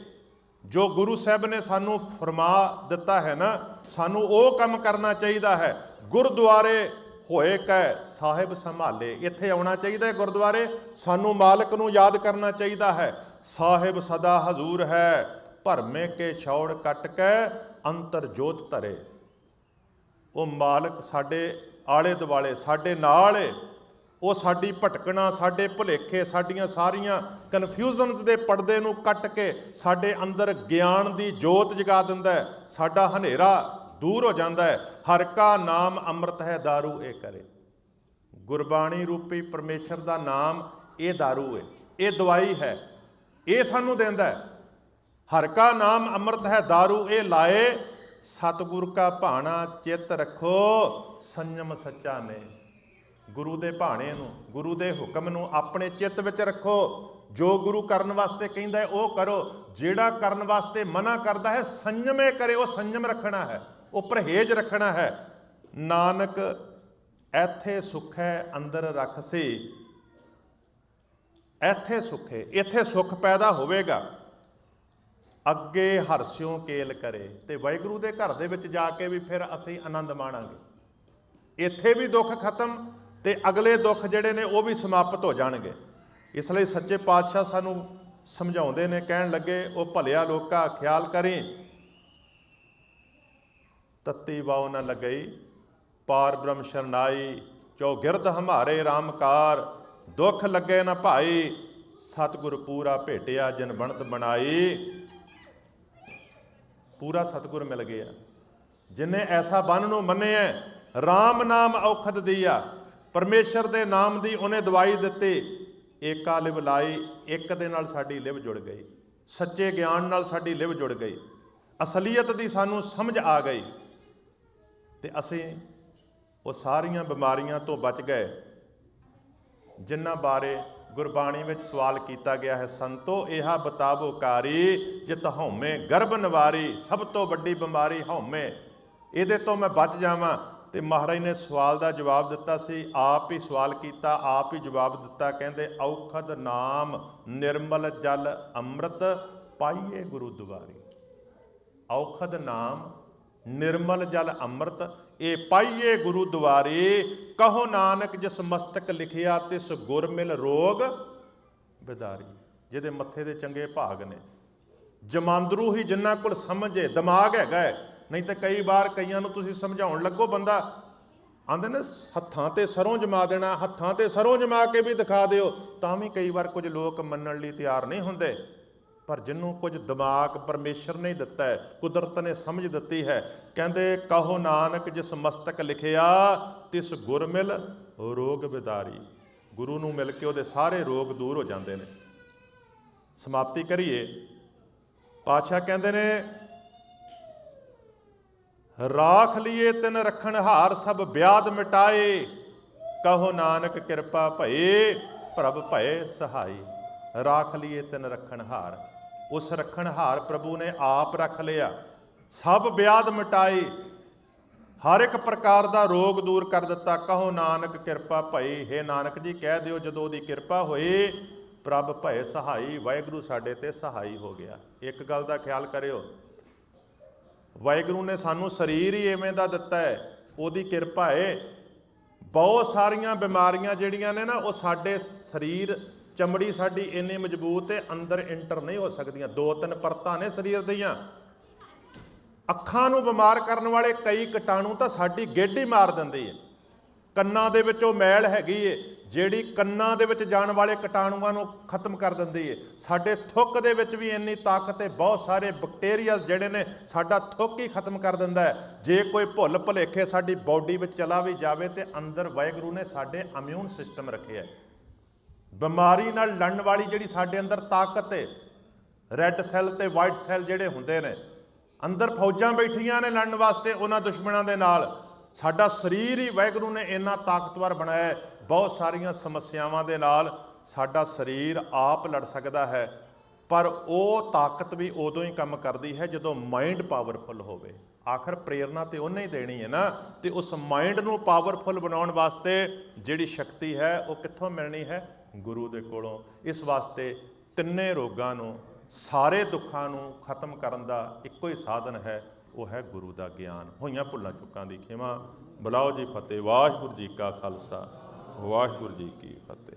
ਜੋ ਗੁਰੂ ਸਾਹਿਬ ਨੇ ਸਾਨੂੰ ਫਰਮਾ ਦਿੱਤਾ ਹੈ ਨਾ, ਸਾਨੂੰ ਉਹ ਕੰਮ ਕਰਨਾ ਚਾਹੀਦਾ ਹੈ। ਗੁਰਦੁਆਰੇ ਹੋਏ ਕੈ ਸਾਹਿਬ ਸੰਭਾਲੇ, ਇੱਥੇ ਆਉਣਾ ਚਾਹੀਦਾ ਹੈ ਗੁਰਦੁਆਰੇ, ਸਾਨੂੰ ਮਾਲਕ ਨੂੰ ਯਾਦ ਕਰਨਾ ਚਾਹੀਦਾ ਹੈ। ਸਾਹਿਬ ਸਦਾ ਹਜ਼ੂਰ ਹੈ, ਭਰਮੇ ਕੇ ਛੌੜ ਕੱਟ ਕੇ, ਅੰਤਰ ਜੋਤ ਧਰੇ। ਉਹ ਮਾਲਕ ਸਾਡੇ ਆਲੇ ਦੁਆਲੇ ਸਾਡੇ ਨਾਲ ਏ। ਉਹ ਸਾਡੀ ਭਟਕਣਾ ਸਾਡੇ ਭੁਲੇਖੇ ਸਾਡੀਆਂ ਸਾਰੀਆਂ ਕਨਫਿਊਜ਼ਨਸ ਦੇ ਪਰਦੇ ਨੂੰ ਕੱਟ ਕੇ ਸਾਡੇ ਅੰਦਰ ਗਿਆਨ ਦੀ ਜੋਤ ਜਗਾ ਦਿੰਦਾ ਹੈ ਸਾਡਾ ਹਨੇਰਾ ਦੂਰ ਹੋ ਜਾਂਦਾ ਹੈ ਹਰ ਕਾ ਨਾਮ ਅੰਮ੍ਰਿਤ ਹੈ दारू ਇਹ ਕਰੇ ਗੁਰਬਾਣੀ ਰੂਪੀ ਪਰਮੇਸ਼ਰ ਦਾ ਨਾਮ ਇਹ दारू ਹੈ ਇਹ ਦਵਾਈ ਹੈ ਇਹ ਸਾਨੂੰ ਦਿੰਦਾ ਹੈ ਹਰ ਕਾ ਨਾਮ ਅੰਮ੍ਰਿਤ ਹੈ दारू ਇਹ ਲਾਏ ਸਤਿਗੁਰ ਕਾ ਭਾਣਾ ਚਿੱਤ ਰੱਖੋ ਸੰਜਮ ਸੱਚਾ ਨੇ ਗੁਰੂ ਦੇ ਭਾਣੇ ਨੂੰ, ਗੁਰੂ ਦੇ ਹੁਕਮ ਨੂੰ ਆਪਣੇ ਚਿੱਤ ਵਿੱਚ ਰੱਖੋ। ਜੋ ਗੁਰੂ ਕਰਨ ਵਾਸਤੇ ਕਹਿੰਦਾ ਉਹ ਕਰੋ। ਜਿਹੜਾ ਕਰਨ ਵਾਸਤੇ ਮਨਾ ਕਰਦਾ ਹੈ ਸੰਜਮੇ ਕਰੇ, ਉਹ ਸੰਜਮ ਰੱਖਣਾ ਹੈ, ਉਹ ਪਰਹੇਜ ਰੱਖਣਾ ਹੈ। ਨਾਨਕ ਐਥੇ ਸੁਖ ਹੈ, ਅੰਦਰ ਰੱਖ ਸੀ। ਐਥੇ ਸੁਖ ਹੈ, ਇੱਥੇ ਸੁਖ ਪੈਦਾ ਹੋਵੇਗਾ। ਅੱਗੇ ਹਰਸਿਓ ਕੇਲ ਕਰੇ ਤੇ ਵਾਹਿਗੁਰੂ ਦੇ ਘਰ ਦੇ ਵਿੱਚ ਜਾ ਕੇ ਵੀ ਫਿਰ ਅਸੀਂ ਆਨੰਦ ਮਾਣਾਂਗੇ। ਇੱਥੇ ਵੀ ਦੁੱਖ ਖਤਮ ਤੇ ਅਗਲੇ ਦੁੱਖ ਜਿਹੜੇ ਨੇ ਉਹ ਵੀ ਸਮਾਪਤ ਹੋ ਜਾਣਗੇ। ਇਸ ਲਈ ਸੱਚੇ ਪਾਤਸ਼ਾਹ ਸਾਨੂੰ ਸਮਝਾਉਂਦੇ ਨੇ, ਕਹਿਣ ਲੱਗੇ, ਉਹ ਭਲਿਆ ਲੋਕਾ, ਖਿਆਲ ਕਰੀ। ਤਤੀ ਵਾਉ ਨਾ ਲਗਈ, ਪਾਰ ਬ੍ਰਹਮ ਸ਼ਰਨਾਈ ਚੌਗਿਰਦ ਹਮਾਰੇ ਰਾਮਕਾਰ ਦੁੱਖ ਲੱਗੇ ਨਾ ਭਾਈ, ਸਤਿਗੁਰ ਪੂਰਾ ਭੇਟਿਆ, ਜਨ ਬਣਤ ਬਣਾਈ। ਪੂਰਾ ਸਤਿਗੁਰ ਮਿਲ ਗਿਆ। ਜਿਨੇ ਐਸਾ ਬੰਨ ਨੂੰ ਮੰਨਿਆ RAM ਨਾਮ ਔਖਦ ਦੀਆ। ਪਰਮੇਸ਼ਰ ਦੇ ਨਾਮ ਦੀ ਉਹਨੇ ਦਵਾਈ ਦਿੱਤੀ। ਏਕਾ ਲਿਵ ਲਾਈ, ਇੱਕ ਦੇ ਨਾਲ ਸਾਡੀ ਲਿਵ ਜੁੜ ਗਈ। ਸੱਚੇ ਗਿਆਨ ਨਾਲ ਸਾਡੀ ਲਿਵ ਜੁੜ ਗਈ। ਅਸਲੀਅਤ ਦੀ ਸਾਨੂੰ ਸਮਝ ਆ ਗਈ। ਤੇ ਅਸੀਂ ਉਹ ਸਾਰੀਆਂ ਬਿਮਾਰੀਆਂ ਤੋਂ ਬਚ ਗਏ। ਜਿਨ੍ਹਾਂ ਬਾਰੇ ਗੁਰਬਾਣੀ ਵਿੱਚ ਸਵਾਲ ਕੀਤਾ ਗਿਆ ਹੈ, ਸੰਤੋ ਇਹਾ ਬਤਾਵੋ ਕਾਰੀ, ਜਿਤ ਹਉਮੈ ਗਰਭ ਨਿਵਾਰੀ, ਸਭ ਤੋਂ ਵੱਡੀ ਬਿਮਾਰੀ ਹਉਮੈ। ਇਹਦੇ ਤੋਂ ਮੈਂ ਬਚ ਜਾਵਾਂ। ਤੇ ਮਹਾਰਾਜ ਨੇ ਸਵਾਲ ਦਾ ਜਵਾਬ ਦਿੱਤਾ ਸੀ, ਆਪ ਹੀ ਸਵਾਲ ਕੀਤਾ, ਆਪ ਹੀ ਜਵਾਬ ਦਿੱਤਾ, ਕਹਿੰਦੇ, ਔਖਦ ਨਾਮ ਨਿਰਮਲ ਜਲ ਅੰਮ੍ਰਿਤ ਪਾਈਏ ਗੁਰੂ ਦੁਆਰੇ। ਔਖਦ ਨਾਮ ਨਿਰਮਲ ਜਲ ਅੰਮ੍ਰਿਤ, ਇਹ ਪਾਈਏ ਗੁਰੂ ਦੁਆਰੇ। ਕਹੋ ਨਾਨਕ ਜਿਸ ਮਸਤਕ ਲਿਖਿਆ, ਤਿਸ ਗੁਰ ਮਿਲ ਰੋਗ ਬਿਦਾਰੀ। ਜਿਹਦੇ ਮੱਥੇ ਦੇ ਚੰਗੇ ਭਾਗ ਨੇ। ਜਮਾਂਦਰੂ ਹੀ ਜਿੰਨਾ ਕੋਲ ਸਮਝੇ ਦਿਮਾਗ ਹੈਗਾ ਹੈ। ਨਹੀਂ ਤਾਂ ਕਈ ਵਾਰ ਕਈਆਂ ਨੂੰ ਤੁਸੀਂ ਸਮਝਾਉਣ ਲੱਗੋ ਬੰਦਾ। ਆਂਦੇ ਨੇ, ਹੱਥਾਂ ਤੇ ਸਰੋਂ ਜਮਾ ਦੇਣਾ, ਹੱਥਾਂ ਤੇ ਸਰੋਂ ਜਮਾ ਕੇ ਵੀ ਦਿਖਾ ਦਿਓ। ਤਾਂ ਵੀ ਕਈ ਵਾਰ ਕੁਝ ਲੋਕ ਮੰਨਣ ਲਈ ਤਿਆਰ ਨਹੀਂ ਹੁੰਦੇ। ਪਰ ਜਿਹਨੂੰ ਕੁਝ ਦਿਮਾਗ ਪਰਮੇਸ਼ਰ ਨੇ ਦਿੱਤਾ ਹੈ, ਕੁਦਰਤ ਨੇ ਸਮਝ ਦਿੱਤੀ ਹੈ, ਕਹਿੰਦੇ, ਕਹੋ ਨਾਨਕ, ਜਿਸ ਮਸਤਕ ਲਿਖਿਆ, ਤਿਸ ਗੁਰ ਮਿਲ ਰੋਗ ਬਿਦਾਰੀ। ਗੁਰੂ ਨੂੰ ਮਿਲ ਕੇ ਉਹਦੇ ਸਾਰੇ ਰੋਗ ਦੂਰ ਹੋ ਜਾਂਦੇ ਨੇ। ਸਮਾਪਤੀ ਕਰੀਏ। ਪਾਤਸ਼ਾਹ ਕਹਿੰਦੇ ਨੇ ਰਾਖ ਲਿਏ ਤਿਨ ਰਖਣ ਹਾਰ ਸਭ ਵਿਆਦ ਮਿਟਾਏ। ਕਹੋ ਨਾਨਕ ਕਿਰਪਾ ਭਏ, ਪ੍ਰਭ ਭਏ ਸਹਾਈ। ਰਾਖ ਲਿਏ ਤਿਨ ਰਖਣ ਹਾਰ। ਉਸ ਰਖਣ ਹਾਰ ਪ੍ਰਭੂ ਨੇ ਆਪ ਰੱਖ ਲਿਆ। ਸਭ ਵਿਆਦ ਮਿਟਾਏ। ਹਰ ਇੱਕ ਪ੍ਰਕਾਰ ਦਾ ਰੋਗ ਦੂਰ ਕਰ ਦਿੱਤਾ। ਕਹੋ ਨਾਨਕ ਕਿਰਪਾ ਭਈ ਹੈ ਨਾਨਕ ਜੀ, ਕਹਿ ਦਿਓ ਜਦੋਂ ਉਹਦੀ ਕਿਰਪਾ ਹੋਈ ਪ੍ਰਭ ਭਏ ਸਹਾਈ। ਵਾਹਿਗੁਰੂ ਸਾਡੇ ਤੇ ਸਹਾਈ ਹੋ ਗਿਆ। ਇੱਕ ਗੱਲ ਦਾ ਖਿਆਲ ਕਰਿਓ। ਵਾਹਿਗੁਰੂ ਨੇ ਸਾਨੂੰ ਸਰੀਰ ਹੀ ਐਵੇਂ ਦਾ ਦਿੱਤਾ ਹੈ, ਉਹਦੀ ਕਿਰਪਾ ਹੈ ਬਹੁਤ ਸਾਰੀਆਂ ਬਿਮਾਰੀਆਂ ਜਿਹੜੀਆਂ ਨੇ ਨਾ, ਉਹ ਸਾਡੇ ਸਰੀਰ, ਚਮੜੀ ਸਾਡੀ ਇੰਨੀ ਮਜ਼ਬੂਤ ਹੈ ਅੰਦਰ ਇੰਟਰ ਨਹੀਂ ਹੋ ਸਕਦੀਆਂ। ਦੋ ਤਿੰਨ ਪਰਤਾਂ ਨੇ ਸਰੀਰ ਦੀਆਂ। ਅੱਖਾਂ ਨੂੰ ਬਿਮਾਰ ਕਰਨ ਵਾਲੇ ਕਈ ਕੀਟਾਣੂ ਤਾਂ ਸਾਡੀ ਗਿੱਡ ਹੀ ਮਾਰ ਦਿੰਦੇ ਹੈ ਕੰਨਾਂ ਦੇ ਵਿੱਚ ਉਹ ਮੈਲ ਹੈਗੀ ਏ। ਜਿਹੜੀ ਕੰਨਾਂ ਦੇ ਵਿੱਚ ਜਾਣ ਵਾਲੇ ਕੀਟਾਣੂਆਂ ਨੂੰ ਖਤਮ ਕਰ ਦਿੰਦੀ ਏ। ਸਾਡੇ ਥੁੱਕ ਦੇ ਵਿੱਚ ਵੀ ਇੰਨੀ ਤਾਕਤ ਏ, ਬਹੁਤ ਸਾਰੇ ਬੈਕਟੀਰੀਆ ਜਿਹੜੇ ਨੇ ਸਾਡਾ ਥੁੱਕ ਹੀ ਖਤਮ ਕਰ ਦਿੰਦਾ ਹੈ ਜੇ ਕੋਈ ਭੁੱਲ ਭੁਲੇਖੇ ਸਾਡੀ ਬਾਡੀ ਵਿੱਚ ਚਲਾ ਵੀ ਜਾਵੇ ਤੇ ਅੰਦਰ ਵਾਹਿਗੁਰੂ ਨੇ ਸਾਡੇ ਇਮਿਊਨ ਸਿਸਟਮ ਰੱਖਿਆ ਹੈ ਬਿਮਾਰੀ ਨਾਲ ਲੜਨ ਵਾਲੀ ਜਿਹੜੀ ਸਾਡੇ ਅੰਦਰ ਤਾਕਤ ਏ ਰੈੱਡ ਸੈੱਲ ਤੇ ਵਾਈਟ ਸੈੱਲ ਜਿਹੜੇ ਹੁੰਦੇ ਨੇ, ਅੰਦਰ ਫੌਜਾਂ ਬੈਠੀਆਂ ਨੇ ਲੜਨ ਵਾਸਤੇ ਉਹਨਾਂ ਦੁਸ਼ਮਣਾਂ ਦੇ ਨਾਲ, ਸਾਡਾ ਸਰੀਰ ਹੀ ਵਾਹਿਗੁਰੂ ਨੇ ਇੰਨਾ ਤਾਕਤਵਰ ਬਣਾਇਆ ਬਹੁਤ ਸਾਰੀਆਂ ਸਮੱਸਿਆਵਾਂ ਦੇ ਨਾਲ ਸਾਡਾ ਸਰੀਰ ਆਪ ਲੜ ਸਕਦਾ ਹੈ, ਪਰ ਉਹ ਤਾਕਤ ਵੀ ਉਦੋਂ ਹੀ ਕੰਮ ਕਰਦੀ ਹੈ ਜਦੋਂ ਮਾਈਂਡ ਪਾਵਰਫੁਲ ਹੋਵੇ। ਆਖਰ ਪ੍ਰੇਰਣਾ ਤੇ ਉਹਨੇ ਹੀ ਦੇਣੀ ਹੈ ਨਾ, ਤੇ ਉਸ ਮਾਈਂਡ ਨੂੰ ਪਾਵਰਫੁਲ ਬਣਾਉਣ ਵਾਸਤੇ ਜਿਹੜੀ ਸ਼ਕਤੀ ਹੈ, ਉਹ ਕਿੱਥੋਂ ਮਿਲਣੀ ਹੈ? ਗੁਰੂ ਦੇ ਕੋਲੋਂ। ਇਸ ਵਾਸਤੇ ਤਿੰਨੇ ਰੋਗਾਂ ਨੂੰ, ਸਾਰੇ ਦੁੱਖਾਂ ਨੂੰ ਖਤਮ ਕਰਨ ਦਾ ਇੱਕੋ ਹੀ ਸਾਧਨ ਹੈ, ਉਹ ਹੈ ਗੁਰੂ ਦਾ ਗਿਆਨ। ਹੋਈਆਂ ਭੁੱਲਾਂ ਚੁੱਕਾਂ ਦੀ ਖਿਮਾ। ਬੁਲਾਓ ਜੀ ਫਤਿਹ, ਵਾਹਿਗੁਰੂ ਜੀ ਕਾ ਖਾਲਸਾ। ਵਾਹਿਗੁਰੂ ਜੀ ਕੀ ਫਤਿਹ।